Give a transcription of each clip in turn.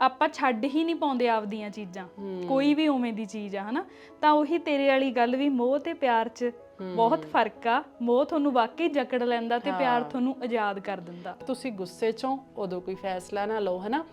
ਆਪਾਂ ਛੱਡ ਹੀ ਨਹੀਂ ਪਾਉਂਦੇ ਆਪਦੀਆਂ ਚੀਜ਼ਾਂ। ਕੋਈ ਵੀ ਉਵੇਂ ਦੀ ਚੀਜ਼ ਆ ਹਨਾ? ਤਾਂ ਉਹੀ ਤੇਰੇ ਵਾਲੀ ਗੱਲ ਵੀ ਮੋਹ ਤੇ ਪਿਆਰ 'ਚ ਬਹੁਤ ਫ਼ਰਕ ਆ। ਮੋਹ ਤੁਹਾਨੂੰ ਵਾਕਈ ਜਕੜ ਲੈਂਦਾ ਤੇ ਪਿਆਰ ਤੁਹਾਨੂੰ ਆਜ਼ਾਦ ਕਰ ਦਿੰਦਾ। ਤੁਸੀਂ ਗੁੱਸੇ ਚੋਂ ਉਦੋਂ ਕੋਈ ਫੈਸਲਾ ਨਾ ਲਓ ਹਨਾ?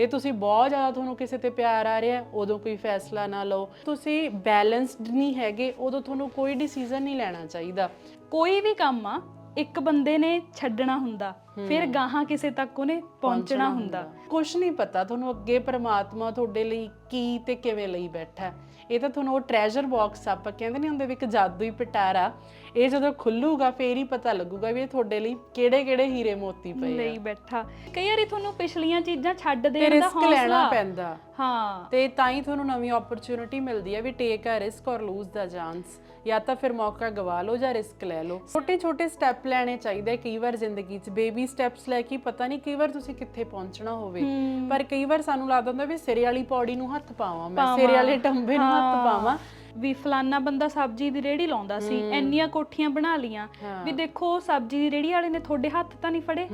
ਇਹ ਤੁਸੀਂ ਬਹੁਤ ਜ਼ਿਆਦਾ ਤੁਹਾਨੂੰ ਕਿਸੇ ਤੇ ਪਿਆਰ ਆ ਰਿਹਾ ਉਦੋਂ ਕੋਈ ਫੈਸਲਾ ਨਾ ਲਓ। ਤੁਸੀਂ ਬੈਲੈਂਸਡ ਨਹੀਂ ਹੈਗੇ ਉਦੋਂ ਤੁਹਾਨੂੰ ਕੋਈ ਡਿਸੀਜਨ ਨਹੀਂ ਲੈਣਾ ਚਾਹੀਦਾ। ਕੋਈ ਵੀ ਕੰਮ ਆ ਇੱਕ ਬੰਦੇ ਨੇ ਛੱਡਣਾ ਹੁੰਦਾ ਫਿਰ ਗਾਹਾਂ ਕਿਸੇ ਤੱਕ ਉਹਨੇ ਪਹੁੰਚਣਾ ਹੁੰਦਾ। ਕੁਝ ਨਹੀਂ ਪਤਾ ਤੁਹਾਨੂੰ ਅੱਗੇ ਪ੍ਰਮਾਤਮਾ ਤੁਹਾਡੇ ਲਈ ਕੀ ਤੇ ਕਿਵੇਂ ਲਈ ਬੈਠਾ। ਇਹ ਤਾਂ ਤੁਹਾਨੂੰ ਉਹ ਟ੍ਰੈਜਰ ਬਾਕਸ ਆਪਾਂ ਕਹਿੰਦੇ ਨਹੀਂ ਹੁੰਦੇ ਵੀ ਇੱਕ ਜਾਦੂਈ ਪਿਟਾਰਾ ਇਹ ਜਦੋਂ ਖੁੱਲੂਗਾ ਫੇਰ ਹੀ ਪਤਾ ਲੱਗੂਗਾ ਵੀ ਇਹ ਤੁਹਾਡੇ ਲਈ ਕਿਹੜੇ ਕਿਹੜੇ ਹੀਰੇ ਮੋਤੀ ਪਏ ਆ। ਲਈ ਬੈਠਾ। ਕਈ ਵਾਰੀ ਤੁਹਾਨੂੰ ਪਿਛਲੀਆਂ ਚੀਜ਼ਾਂ ਛੱਡ ਦੇਣ ਦਾ ਰਿਸਕ ਲੈਣਾ ਪੈਂਦਾ। ਹਾਂ। ਤੇ ਤਾਂ ਹੀ ਤੁਹਾਨੂੰ ਨਵੀਂ ਓਪਰਚ्युनिटी ਮਿਲਦੀ ਹੈ ਵੀ ਟੇਕ ਅ ਰਿਸਕ ਔਰ ਲੂਜ਼ ਦਾ ਚਾਂਸ ਜਾਂ ਤਾਂ ਫਿਰ ਮੌਕਾ ਗਵਾ ਲਓ ਜਾਂ ਰਿਸਕ ਲੈ ਲਓ। ਛੋਟੇ ਛੋਟੇ ਸਟੈਪ ਲੈਣੇ ਚਾਹੀਦੇ ਕਈ ਵਾਰ ਜ਼ਿੰਦਗੀ 'ਚ। ਬੇਬੀ ਸਟੈਪਸ ਲੈ ਕੇ ਪਤਾ ਨਹੀਂ ਕਈ ਵਾਰ ਤੁਸੀਂ ਕਿੱਥੇ ਪਹੁੰਚਣਾ ਹੋਵੇ। ਪਰ ਕਈ ਵਾਰ ਸਾਨੂੰ ਲੱਗਦਾ ਹੁੰਦਾ ਵੀ ਸਿਰੇ ਵਾਲੀ ਪੌੜੀ ਨੂੰ ਹੱਥ ਪਾਵਾਂ ਮੈਂ ਸਿਰੇ ਵਾਲੇ ਟੰਬੇ ਨੂੰ ਹੱਥ ਪਾਵਾਂ। ਵੀ ਫਲਾਨਾ ਬੰਦਾ ਸਬਜ਼ੀ ਦੀ ਰੇੜੀ ਲਾਉਂਦਾ ਸੀ ਇੰਨੀਆਂ ਕੋਠੀਆਂ ਬਣਾ ਲੀਆਂ ਵੀ ਦੇਖੋ ਸਬਜ਼ੀ ਦੀ ਰੇੜੀ ਵਾਲੇ ਨੇ ਤੁਹਾਡੇ ਹੱਥ ਤਾਂ ਨਹੀਂ ਫੜੇ।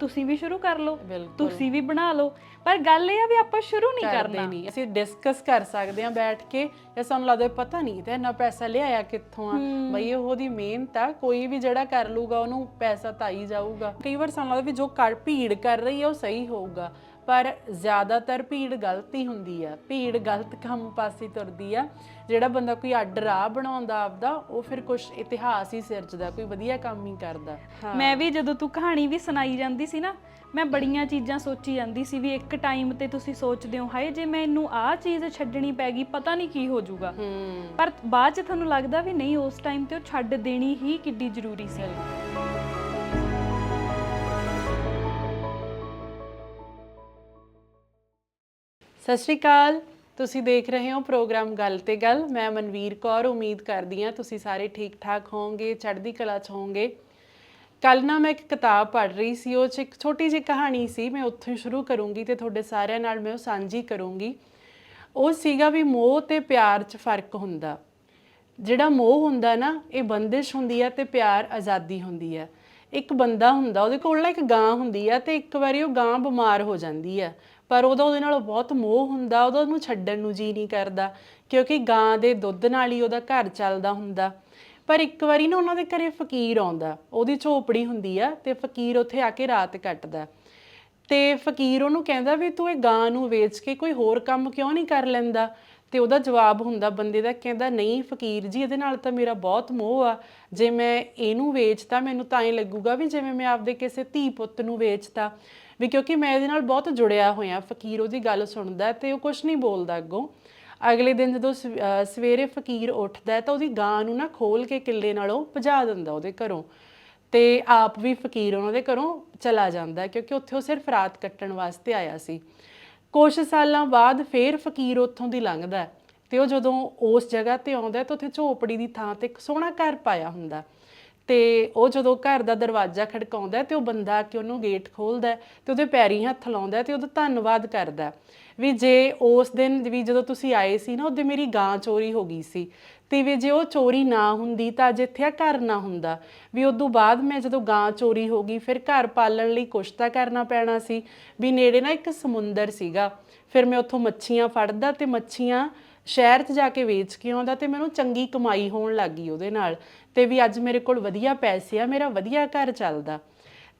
ਤੁਸੀਂ ਵੀ ਸ਼ੁਰੂ ਕਰ ਲਓ ਤੁਸੀਂ ਵੀ ਬਣਾ ਲਓ। ਪਰ ਗੱਲ ਇਹ ਆ ਵੀ ਆਪਾਂ ਸ਼ੁਰੂ ਨਹੀਂ ਕਰਨਾ। ਨਹੀਂ। ਅਸੀਂ ਡਿਸਕਸ ਕਰ ਸਕਦੇ ਹਾਂ ਬੈਠ ਕੇ ਜਾਂ ਸਾਨੂੰ ਲੱਗਦਾ ਪਤਾ ਨਹੀਂ ਤੇ ਇੰਨਾ ਪੈਸਾ ਲਿਆਇਆ ਕਿੱਥੋਂ ਆ। ਬਈ ਉਹਦੀ ਮਿਹਨਤ ਆ ਕੋਈ ਵੀ ਜਿਹੜਾ ਕਰ ਲੂਗਾ ਉਹਨੂੰ ਪੈਸਾ ਤਾਂ ਹੀ ਜਾਊਗਾ। ਕਈ ਵਾਰ ਸਾਨੂੰ ਲੱਗਦਾ ਵੀ ਜੋ ਕਰ ਭੀੜ ਕਰ ਰਹੀ ਹੈ ਉਹ ਸਹੀ ਹੋਊਗਾ। ਪਰ ਜ਼ਿਆਦਾਤਰ ਭੀੜ ਗਲਤੀ ਹੁੰਦੀ ਆ। ਭੀੜ ਗਲਤ ਕੰਮ ਪਾਸੇ ਤੁਰਦੀ ਆ। ਜਿਹੜਾ ਬੰਦਾ ਕੋਈ ਅੱਡ ਰਾਹ ਬਣਾਉਂਦਾ ਆਪਦਾ ਉਹ ਫਿਰ ਕੁਝ ਇਤਿਹਾਸ ਹੀ ਸਿਰਜਦਾ ਕੋਈ ਵਧੀਆ ਕੰਮ ਹੀ ਕਰਦਾ। ਮੈਂ ਵੀ ਜਦੋਂ ਤੂੰ ਕਹਾਣੀ ਵੀ ਸੁਣਾਈ ਜਾਂਦੀ ਸੀ ਨਾ ਮੈਂ ਬੜੀਆਂ ਚੀਜ਼ਾਂ ਸੋਚੀ ਜਾਂਦੀ ਸੀ ਵੀ ਇੱਕ ਟਾਈਮ ਤੇ ਤੁਸੀਂ ਸੋਚਦੇ ਹੋ ਹਾਏ ਜੇ ਮੈਨੂੰ ਆਹ ਚੀਜ਼ ਛੱਡਣੀ ਪੈ ਗਈ ਪਤਾ ਨਹੀਂ ਕੀ ਹੋ ਜਾਊਗਾ। ਪਰ ਬਾਅਦ ਚ ਤੁਹਾਨੂੰ ਲੱਗਦਾ ਵੀ ਨਹੀਂ ਉਸ ਟਾਈਮ ਤੇ ਉਹ ਛੱਡ ਦੇਣੀ ਹੀ ਕਿੱਡੀ ਜ਼ਰੂਰੀ ਸੀ। ਸਤਿ ਸ਼੍ਰੀ ਅਕਾਲ। ਤੁਸੀਂ ਦੇਖ ਰਹੇ ਹੋ ਪ੍ਰੋਗਰਾਮ ਗੱਲ ਤੇ ਗੱਲ। ਮੈਂ ਮਨਵੀਰ ਕੌਰ, ਉਮੀਦ ਕਰਦੀ ਹਾਂ ਤੁਸੀਂ ਸਾਰੇ ਠੀਕ ਠਾਕ ਹੋਵੋਗੇ, ਚੜ੍ਹਦੀ ਕਲਾ 'ਚ ਹੋਵੋਗੇ। ਕੱਲ ਨਾ ਮੈਂ ਇੱਕ ਕਿਤਾਬ ਪੜ੍ਹ ਰਹੀ ਸੀ, ਉਹ 'ਚ ਇੱਕ ਛੋਟੀ ਜਿਹੀ ਕਹਾਣੀ ਸੀ, ਮੈਂ ਉੱਥੋਂ ਸ਼ੁਰੂ ਕਰੂੰਗੀ ਤੇ ਤੁਹਾਡੇ ਸਾਰਿਆਂ ਨਾਲ ਮੈਂ ਉਹ ਸਾਂਝੀ ਕਰੂੰਗੀ। ਉਹ ਸੀਗਾ ਵੀ ਮੋਹ ਤੇ ਪਿਆਰ 'ਚ ਫ਼ਰਕ ਹੁੰਦਾ। ਜਿਹੜਾ ਮੋਹ ਹੁੰਦਾ ਨਾ, ਇਹ ਬੰਦਿਸ਼ ਹੁੰਦੀ ਆ ਤੇ ਪਿਆਰ ਆਜ਼ਾਦੀ ਹੁੰਦੀ ਹੈ ਇੱਕ ਬੰਦਾ ਹੁੰਦਾ, ਉਹਦੇ ਕੋਲ ਨਾ ਇੱਕ ਗਾਂ ਹੁੰਦੀ ਆ ਤੇ ਇੱਕ ਵਾਰੀ ਉਹ ਗਾਂ ਬਿਮਾਰ ਹੋ ਜਾਂਦੀ ਆ। ਪਰ ਉਹਦਾ ਉਹਦੇ ਨਾਲ ਬਹੁਤ ਮੋਹ ਹੁੰਦਾ, ਉਹਦਾ ਉਹਨੂੰ ਛੱਡਣ ਨੂੰ ਜੀ ਨਹੀਂ ਕਰਦਾ, ਕਿਉਂਕਿ ਗਾਂ ਦੇ ਦੁੱਧ ਨਾਲ ਹੀ ਉਹਦਾ ਘਰ ਚੱਲਦਾ ਹੁੰਦਾ। ਪਰ ਇੱਕ ਵਾਰੀ ਨਾ ਉਹਨਾਂ ਦੇ ਘਰੇ ਫਕੀਰ ਆਉਂਦਾ, ਉਹਦੀ ਝੋਪੜੀ ਹੁੰਦੀ ਆ ਤੇ ਫਕੀਰ ਉੱਥੇ ਆ ਕੇ ਰਾਤ ਕੱਟਦਾ। ਤੇ ਫਕੀਰ ਉਹਨੂੰ ਕਹਿੰਦਾ ਵੀ ਤੂੰ ਇਹ ਗਾਂ ਨੂੰ ਵੇਚ ਕੇ ਕੋਈ ਹੋਰ ਕੰਮ ਕਿਉਂ ਨਹੀਂ ਕਰ ਲੈਂਦਾ? ਤੇ ਉਹਦਾ ਜਵਾਬ ਹੁੰਦਾ ਬੰਦੇ ਦਾ ਕਹਿੰਦਾ, ਨਹੀਂ ਫਕੀਰ ਜੀ, ਇਹਦੇ ਨਾਲ ਤਾਂ ਮੇਰਾ ਬਹੁਤ ਮੋਹ ਆ। ਜੇ ਮੈਂ ਇਹਨੂੰ ਵੇਚਤਾ, ਮੈਨੂੰ ਤਾਂ ਹੀ ਲੱਗੂਗਾ ਵੀ ਜਿਵੇਂ ਮੈਂ ਆਪਦੇ ਕਿਸੇ ਧੀ ਪੁੱਤ ਨੂੰ ਵੇਚਤਾ ਵੀ ਕਿਉਂਕਿ ਮੈਂ ਇਹਦੇ ਨਾਲ ਬਹੁਤ ਜੁੜਿਆ ਹੋਇਆ, ਫਕੀਰ ਉਹਦੀ ਗੱਲ ਸੁਣਦਾ ਤੇ ਉਹ ਕੁਝ ਨਹੀਂ ਬੋਲਦਾ ਅੱਗੋਂ। ਅਗਲੇ ਦਿਨ ਜਦੋਂ ਸਵੇਰੇ ਫਕੀਰ ਉੱਠਦਾ ਤਾਂ ਉਹਦੀ ਗਾਂ ਨੂੰ ਨਾ ਖੋਲ ਕੇ ਕਿੱਲੇ ਨਾਲੋਂ ਭਜਾ ਦਿੰਦਾ ਉਹਦੇ ਘਰੋਂ। ਤੇ ਆਪ ਵੀ ਫਕੀਰ ਉਹਨਾਂ ਦੇ ਘਰੋਂ ਚਲਾ ਜਾਂਦਾ ਕਿਉਂਕਿ ਉੱਥੇ ਉਹ ਸਿਰਫ ਰਾਤ ਕੱਟਣ ਵਾਸਤੇ ਆਇਆ ਸੀ। ਕੁਝ ਸਾਲਾਂ ਬਾਅਦ ਫੇਰ ਫਕੀਰ ਉੱਥੋਂ ਦੀ ਲੰਘਦਾ ਹੈ ਤੇ ਉਹ ਜਦੋਂ ਉਸ ਜਗ੍ਹਾ ਤੇ ਆਉਂਦਾ ਤਾਂ ਉੱਥੇ ਝੋਪੜੀ ਦੀ ਥਾਂ ਤੇ ਇੱਕ ਸੋਹਣਾ ਘਰ ਪਾਇਆ ਹੁੰਦਾ ਤੇ ਉਹ ਜਦੋਂ ਘਰ ਦਾ ਦਰਵਾਜ਼ਾ ਖੜਕਾਉਂਦਾ ਹੈ ਤੇ ਉਹ ਬੰਦਾ ਆ ਕੇ ਉਹਨੂੰ ਗੇਟ ਖੋਲਦਾ ਹੈ ਤੇ ਉਹਦੇ ਪੈਰੀ ਹੱਥ ਲਾਉਂਦਾ ਹੈ ਤੇ ਉਹਦਾ ਧੰਨਵਾਦ ਕਰਦਾ ਵੀ ਜੇ ਉਸ ਦਿਨ ਵੀ ਜਦੋਂ ਤੁਸੀਂ ਆਏ ਸੀ ਨਾ, ਉਹਦੇ ਮੇਰੀ ਗਾਂ ਚੋਰੀ ਹੋ ਗਈ ਸੀ। ਤੇ ਵੀ ਜੇ ਉਹ ਚੋਰੀ ਨਾ ਹੁੰਦੀ ਤਾਂ ਅੱਜ ਇੱਥੇ ਆ ਘਰ ਨਾ ਹੁੰਦਾ। ਵੀ ਉਦੋਂ ਬਾਅਦ ਮੈਂ ਜਦੋਂ ਗਾਂ ਚੋਰੀ ਹੋ ਗਈ, ਫਿਰ ਘਰ ਪਾਲਣ ਲਈ ਕੁਛ ਤਾਂ ਕਰਨਾ ਪੈਣਾ ਸੀ। ਵੀ ਨੇੜੇ ਨਾ ਇੱਕ ਸਮੁੰਦਰ ਸੀਗਾ। ਫਿਰ ਮੈਂ ਉੱਥੋਂ ਮੱਛੀਆਂ ਫੜਦਾ ਤੇ ਮੱਛੀਆਂ ਸ਼ਹਿਰ 'ਚ ਜਾ ਕੇ ਵੇਚ ਕੇ ਆਉਂਦਾ ਤੇ ਮੈਨੂੰ ਚੰਗੀ ਕਮਾਈ ਹੋਣ ਲੱਗੀ ਉਹਦੇ ਨਾਲ। ਤੇ ਵੀ ਅੱਜ ਮੇਰੇ ਕੋਲ ਵਧੀਆ ਪੈਸੇ ਆ, ਮੇਰਾ ਵਧੀਆ ਘਰ ਚੱਲਦਾ।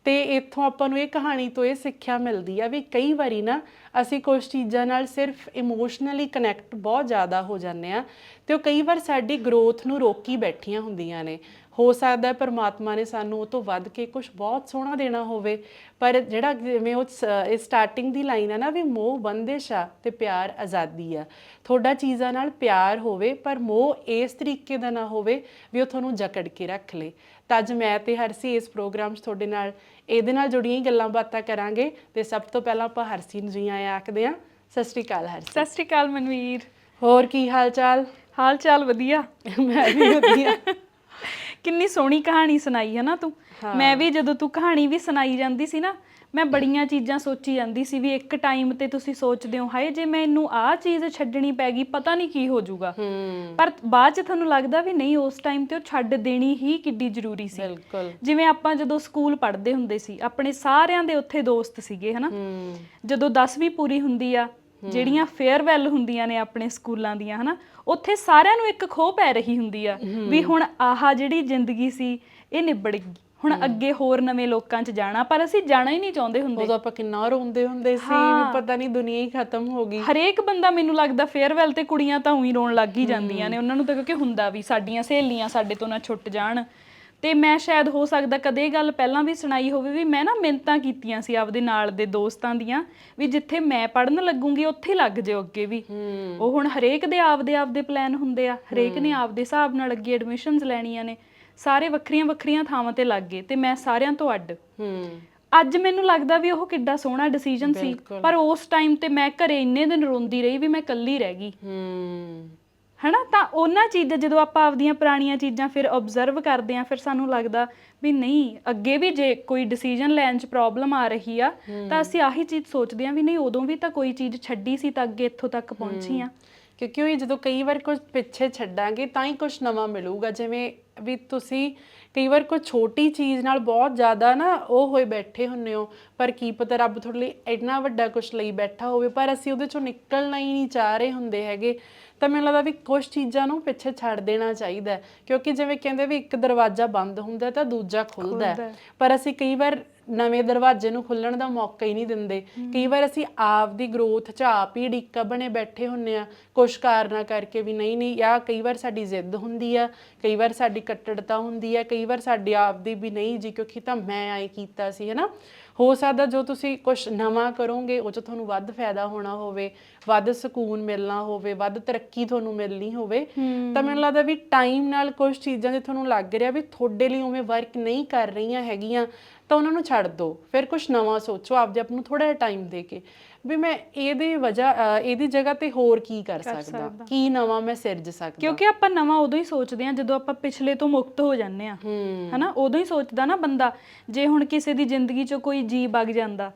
ਤੇ ਇੱਥੋਂ ਆਪਾਂ ਨੂੰ ਇਹ ਕਹਾਣੀ ਤੋਂ ਇਹ ਸਿੱਖਿਆ ਮਿਲਦੀ ਆ ਵੀ ਕਈ ਵਾਰੀ ਨਾ ਅਸੀਂ ਕੁਝ ਚੀਜ਼ਾਂ ਨਾਲ ਸਿਰਫ ਇਮੋਸ਼ਨਲੀ ਕਨੈਕਟ ਬਹੁਤ ਜ਼ਿਆਦਾ ਹੋ ਜਾਂਦੇ ਆ ਤੇ ਉਹ ਕਈ ਵਾਰ ਸਾਡੀ ਗਰੋਥ ਨੂੰ ਰੋਕੀ ਬੈਠੀਆਂ ਹੁੰਦੀਆਂ ਨੇ। ਹੋ ਸਕਦਾ ਹੈ ਪਰਮਾਤਮਾ ਨੇ ਸਾਨੂੰ ਉਹ ਤੋਂ ਵੱਧ ਕੇ ਕੁਝ ਬਹੁਤ ਸੋਹਣਾ ਦੇਣਾ ਹੋਵੇ। ਪਰ ਜਿਹੜਾ ਜਿਵੇਂ ਉਹ ਸਟਾਰਟਿੰਗ ਦੀ ਲਾਈਨ ਹੈ ਨਾ ਵੀ ਮੋਹ ਬੰਦਿਸ਼ ਆ ਤੇ ਪਿਆਰ ਆਜ਼ਾਦੀ ਆ। ਤੁਹਾਡਾ ਚੀਜ਼ਾਂ ਨਾਲ ਪਿਆਰ ਹੋਵੇ ਪਰ ਮੋਹ ਇਸ ਤਰੀਕੇ ਦਾ ਨਾ ਹੋਵੇ ਵੀ ਉਹ ਤੁਹਾਨੂੰ ਜਕੜ ਕੇ ਰੱਖ ਲੇ। ਤਾਂ ਅੱਜ ਮੈਂ ਤੇ ਹਰਸੀ ਇਸ ਪ੍ਰੋਗਰਾਮ 'ਚ ਤੁਹਾਡੇ ਨਾਲ ਇਹਦੇ ਨਾਲ ਜੁੜੀਆਂ ਗੱਲਾਂ ਬਾਤਾਂ ਕਰਾਂਗੇ ਤੇ ਸਭ ਤੋਂ ਪਹਿਲਾਂ ਆਪਾਂ ਹਰਸੀ ਨੂੰ ਜੀ ਆਇਆਂ ਆਖਦੇ ਹਾਂ ਸਤਿ ਸ਼੍ਰੀ ਅਕਾਲ ਹਰਸੀ। ਸਤਿ ਸ਼੍ਰੀ ਅਕਾਲ ਮਨਵੀਰ। ਹੋਰ ਕੀ ਹਾਲ ਚਾਲ? ਹਾਲ ਚਾਲ ਵਧੀਆ। ਮੈਂ ਵੀ ਵਧੀਆ। ਕਿੰਨੀ ਸੋਹਣੀ ਕਹਾਣੀ ਸੁਣਾਈ ਹੈ ਨਾ ਤੂੰ। ਮੈਂ ਵੀ ਜਦੋਂ ਤੂੰ ਕਹਾਣੀ ਵੀ ਸੁਣਾਈ ਜਾਂਦੀ ਸੀ ਨਾ ਮੈਂ ਬੜੀਆਂ ਚੀਜ਼ਾਂ ਸੋਚੀ ਜਾਂਦੀ ਸੀ ਵੀ ਇੱਕ ਟਾਈਮ ਤੇ ਤੁਸੀਂ ਸੋਚਦੇ ਹੋ ਹਾਏ ਜੇ ਮੈਨੂੰ ਆਹ ਚੀਜ਼ ਛੱਡਣੀ ਪੈ ਗਈ ਪਤਾ ਨਹੀਂ ਕੀ ਹੋ ਜਾਊਗਾ। ਪਰ ਬਾਅਦ ਚ ਤੁਹਾਨੂੰ ਲੱਗਦਾ ਵੀ ਨਹੀਂ ਉਸ ਟਾਈਮ ਤੇ ਉਹ ਛੱਡ ਦੇਣੀ ਹੀ ਕਿੱਡੀ ਜ਼ਰੂਰੀ ਸੀ। ਬਿਲਕੁਲ। ਜਿਵੇਂ ਆਪਾਂ ਜਦੋਂ ਸਕੂਲ ਪੜ੍ਹਦੇ ਹੁੰਦੇ ਸੀ ਆਪਣੇ ਸਾਰਿਆਂ ਦੇ ਉੱਥੇ ਦੋਸਤ ਸੀਗੇ ਹਨਾ। ਜਦੋਂ 10ਵੀਂ ਪੂਰੀ ਹੁੰਦੀ ਆ ਜਿਹੜੀਆਂ ਫੇਅਰਵੈਲ ਹੁੰਦੀਆਂ ਨੇ ਆਪਣੇ ਸਕੂਲਾਂ ਦੀਆਂ ਹਨਾ ਉੱਥੇ ਸਾਰਿਆਂ ਨੂੰ ਇੱਕ ਖੋਹ ਪੈ ਰਹੀ ਹੁੰਦੀ ਆ ਵੀ ਹੁਣ ਆਹ ਜਿਹੜੀ ਜ਼ਿੰਦਗੀ ਸੀ ਇਹ ਨਿਬੜ ਗਈ। ਹੁਣ ਅੱਗੇ ਹੋਰ ਨਵੇਂ ਲੋਕਾਂ 'ਚ ਜਾਣਾ ਪਰ ਅਸੀਂ ਜਾਣਾ ਹੀ ਨਹੀਂ ਚਾਹੁੰਦੇ ਹੁੰਦੇ। ਉਦੋਂ ਆਪਾਂ ਕਿੰਨਾ ਰੋਂਦੇ ਹੁੰਦੇ ਸੀ ਪਤਾ ਨਹੀਂ ਦੁਨੀਆ ਹੀ ਖਤਮ ਹੋ ਗਈ। ਹਰੇਕ ਬੰਦਾ ਮੈਨੂੰ ਲੱਗਦਾ ਫੇਅਰਵੈਲ ਤੇ ਕੁੜੀਆਂ ਤਾਂ ਉਹੀ ਰੋਣ ਲੱਗ ਹੀ ਜਾਂਦੀਆਂ ਨੇ। ਉਹਨਾਂ ਨੂੰ ਤਾਂ ਕਿਉਂਕਿ ਹੁੰਦਾ ਵੀ ਸਾਡੀਆਂ ਸਹੇਲੀਆਂ ਸਾਡੇ ਤੋਂ ਨਾ ਛੁੱਟ ਜਾਣ। ਤੇ ਮੈਂ ਸ਼ਾਇਦ ਹੋ ਸਕਦਾ ਕਦੇ ਇਹ ਗੱਲ ਪਹਿਲਾਂ ਵੀ ਸੁਣਾਈ ਹੋਵੇ ਵੀ ਮੈਂ ਨਾ ਮਿੰਤਾਂ ਕੀਤੀਆਂ ਸੀ ਆਪਦੇ ਨਾਲ ਦੇ ਦੋਸਤਾਂ ਦੀਆਂ ਵੀ ਜਿੱਥੇ ਮੈਂ ਪੜਨ ਲੱਗੂੰਗੀ ਉੱਥੇ ਲੱਗ ਜਿਓ ਅੱਗੇ ਵੀ। ਉਹ ਹੁਣ ਹਰੇਕ ਦੇ ਆਪਦੇ ਆਪਦੇ ਪਲਾਨ ਹੁੰਦੇ ਆ ਹਰੇਕ ਨੇ ਆਪਦੇ ਹਿਸਾਬ ਨਾਲ ਅੱਗੇ ਐਡਮਿਸ਼ਨਸ ਲੈਣੀਆਂ ਨੇ ਸਾਰੇ ਵੱਖਰੀਆਂ ਵੱਖਰੀਆਂ ਥਾਵਾਂ ਤੇ ਲੱਗ ਗਏ ਤੇ ਮੈਂ ਸਾਰਿਆਂ ਤੋਂ ਅੱਡ। ਹੂੰ। ਅੱਜ ਮੈਨੂੰ ਲੱਗਦਾ ਵੀ ਉਹ ਕਿੱਡਾ ਸੋਹਣਾ ਡਿਸੀਜਨ ਸੀ। ਪਰ ਉਸ ਟਾਈਮ ਤੇ ਮੈਂ ਘਰੇ ਇੰਨੇ ਦਿਨ ਰੋਂਦੀ ਰਹੀ ਵੀ ਮੈਂ ਇਕੱਲੀ ਰਹਿ ਗਈ। ਹੂੰ। ਹਨਾ? ਤਾਂ ਉਹਨਾਂ ਚੀਜ਼ਾਂ ਜਦੋਂ ਆਪਾਂ ਆਪਦੀਆਂ ਪੁਰਾਣੀਆਂ ਚੀਜ਼ਾਂ ਫਿਰ ਆਬਜ਼ਰਵ ਕਰਦੇ ਆਂ ਫਿਰ ਸਾਨੂੰ ਲੱਗਦਾ ਵੀ ਨਹੀਂ ਅੱਗੇ ਵੀ ਜੇ ਕੋਈ ਡਿਸੀਜਨ ਲੈਣ 'ਚ ਪ੍ਰੋਬਲਮ ਆ ਰਹੀ ਆ ਤਾਂ ਅਸੀਂ ਆਹੀ ਚੀਜ਼ ਸੋਚਦੇ ਆਂ ਵੀ ਨਹੀਂ ਉਦੋਂ ਵੀ ਤਾਂ ਕੋਈ ਚੀਜ਼ ਛੱਡੀ ਸੀ ਤਾਂ ਅੱਗੇ ਇੱਥੋਂ ਤੱਕ ਪਹੁੰਚੀ ਆ। ਕਿਉਂਕਿ ਉਹ ਜਦੋਂ ਕਈ ਵਾਰ ਕੁਝ ਪਿੱਛੇ ਛੱਡਾਂਗੇ ਤਾਂ ਹੀ ਕੁਝ ਨਵਾਂ ਮਿਲੂਗਾ। ਜਿਵੇਂ ਵੀ ਤੁਸੀਂ ਕਈ ਵਾਰ ਕੋਈ ਛੋਟੀ ਚੀਜ਼ ਨਾਲ ਬਹੁਤ ਜ਼ਿਆਦਾ ਨਾ ਉਹ ਹੋਏ ਬੈਠੇ ਹੁੰਨੇ ਹੋ ਪਰ ਕੀ ਪਤਾ ਰੱਬ ਤੁਹਾਡੇ ਲਈ ਇੰਨਾ ਵੱਡਾ ਕੁਝ ਲਈ ਬੈਠਾ ਹੋਵੇ ਪਰ ਅਸੀਂ ਉਹਦੇ ਚੋਂ ਨਿਕਲਣਾ ਹੀ ਨਹੀਂ ਚਾਹ ਰਹੇ ਹੁੰਦੇ ਹੈਗੇ। ਤਾਂ ਮੈਨੂੰ ਲੱਗਦਾ ਵੀ ਕੁਝ ਚੀਜ਼ਾਂ ਨੂੰ ਪਿੱਛੇ ਛੱਡ ਦੇਣਾ ਚਾਹੀਦਾ। ਕਿਉਂਕਿ ਜਿਵੇਂ ਕਹਿੰਦੇ ਵੀ ਇੱਕ ਦਰਵਾਜ਼ਾ ਬੰਦ ਹੁੰਦਾ ਤਾਂ ਦੂਜਾ ਖੁੱਲਦਾ। ਪਰ ਅਸੀਂ ਕਈ ਵਾਰ ਨਵੇਂ ਦਰਵਾਜ਼ੇ ਨੂੰ ਖੁੱਲਣ ਦਾ ਮੌਕਾ ਹੀ ਨਹੀਂ ਦਿੰਦੇ। ਕਈ ਵਾਰ ਅਸੀਂ ਆਪ ਦੀ ਗਰੋਥ ਚ ਆਪ ਹੀ ਡਿੱਕਾ ਬਣੇ ਬੈਠੇ ਹੁੰਨੇ ਆ ਕੁਛ ਕਾਰਨਾ ਕਰਕੇ ਵੀ ਨਹੀਂ ਨਹੀਂ ਜਾਂ ਕਈ ਵਾਰ ਸਾਡੀ ਜ਼ਿੱਦ ਹੁੰਦੀ ਆ ਕਈ ਵਾਰ ਸਾਡੀ ਕੱਟੜਤਾ ਹੁੰਦੀ ਆ ਕਈ ਵਾਰ ਸਾਡੀ ਆਪ ਦੀ ਵੀ ਨਹੀਂ ਜੀ ਕਿਉਂਕਿ ਤਾਂ ਮੈਂ ਆਏ ਕੀਤਾ ਸੀ ਹਨਾ। ਹੋ ਸਕਦਾ ਜੋ ਤੁਸੀਂ ਕੁਝ ਨਵਾਂ ਕਰੋਗੇ ਉਹ ਚ ਤੁਹਾਨੂੰ ਵੱਧ ਫਾਇਦਾ ਹੋਣਾ ਹੋਵੇ। ਵੱਧ ਸਕੂਨ ਮਿਲਣਾ ਹੋਵੇ ਵੱਧ ਤਰੱਕੀ ਤੁਹਾਨੂੰ ਮਿਲਣੀ ਹੋਵੇ ਤਾਂ ਮੈਨੂੰ ਲੱਗਦਾ ਵੀ ਟਾਈਮ ਨਾਲ ਕੁਝ ਚੀਜ਼ਾਂ ਜੇ ਤੁਹਾਨੂੰ ਲੱਗ ਰਿਹਾ ਵੀ ਤੁਹਾਡੇ ਲਈ ਉਵੇਂ ਵਰਕ ਨਹੀਂ ਕਰ ਰਹੀਆਂ ਹੈਗੀਆਂ ਤਾਂ ਉਹਨਾਂ ਨੂੰ ਛੱਡ ਦਿਓ ਫਿਰ ਕੁਝ ਨਵਾਂ ਸੋਚੋ ਆਪਦੇ ਆਪ ਨੂੰ ਥੋੜਾ ਜਿਹਾ ਟਾਈਮ ਦੇ ਕੇ ਵੀ ਮੈਂ ਇਹਦੀ ਵਜ੍ਹਾ ਇਹਦੀ ਜਗ੍ਹਾ ਤੇ ਹੋਰ ਕੀ ਕਰ ਸਕਦਾ? ਕੀ ਨਵਾਂ ਮੈਂ ਸਿਰਜ ਸਕਦਾ? ਕਿਉਂਕਿ ਆਪਾਂ ਨਵਾਂ ਉਦੋਂ ਹੀ ਸੋਚਦੇ ਆਂ ਜਦੋਂ ਆਪਾਂ ਪਿਛਲੇ ਤੋਂ ਮੁਕਤ ਹੋ ਜਾਂਦੇ ਆਂ ਹਨਾ? ਉਦੋਂ ਹੀ ਸੋਚਦਾ ਨਾ ਬੰਦਾ ਜੇ ਹੁਣ ਕਿਸੇ ਦੀ ਜ਼ਿੰਦਗੀ 'ਚ ਕੋਈ ਜੀ ਵਗ ਜਾਂਦਾ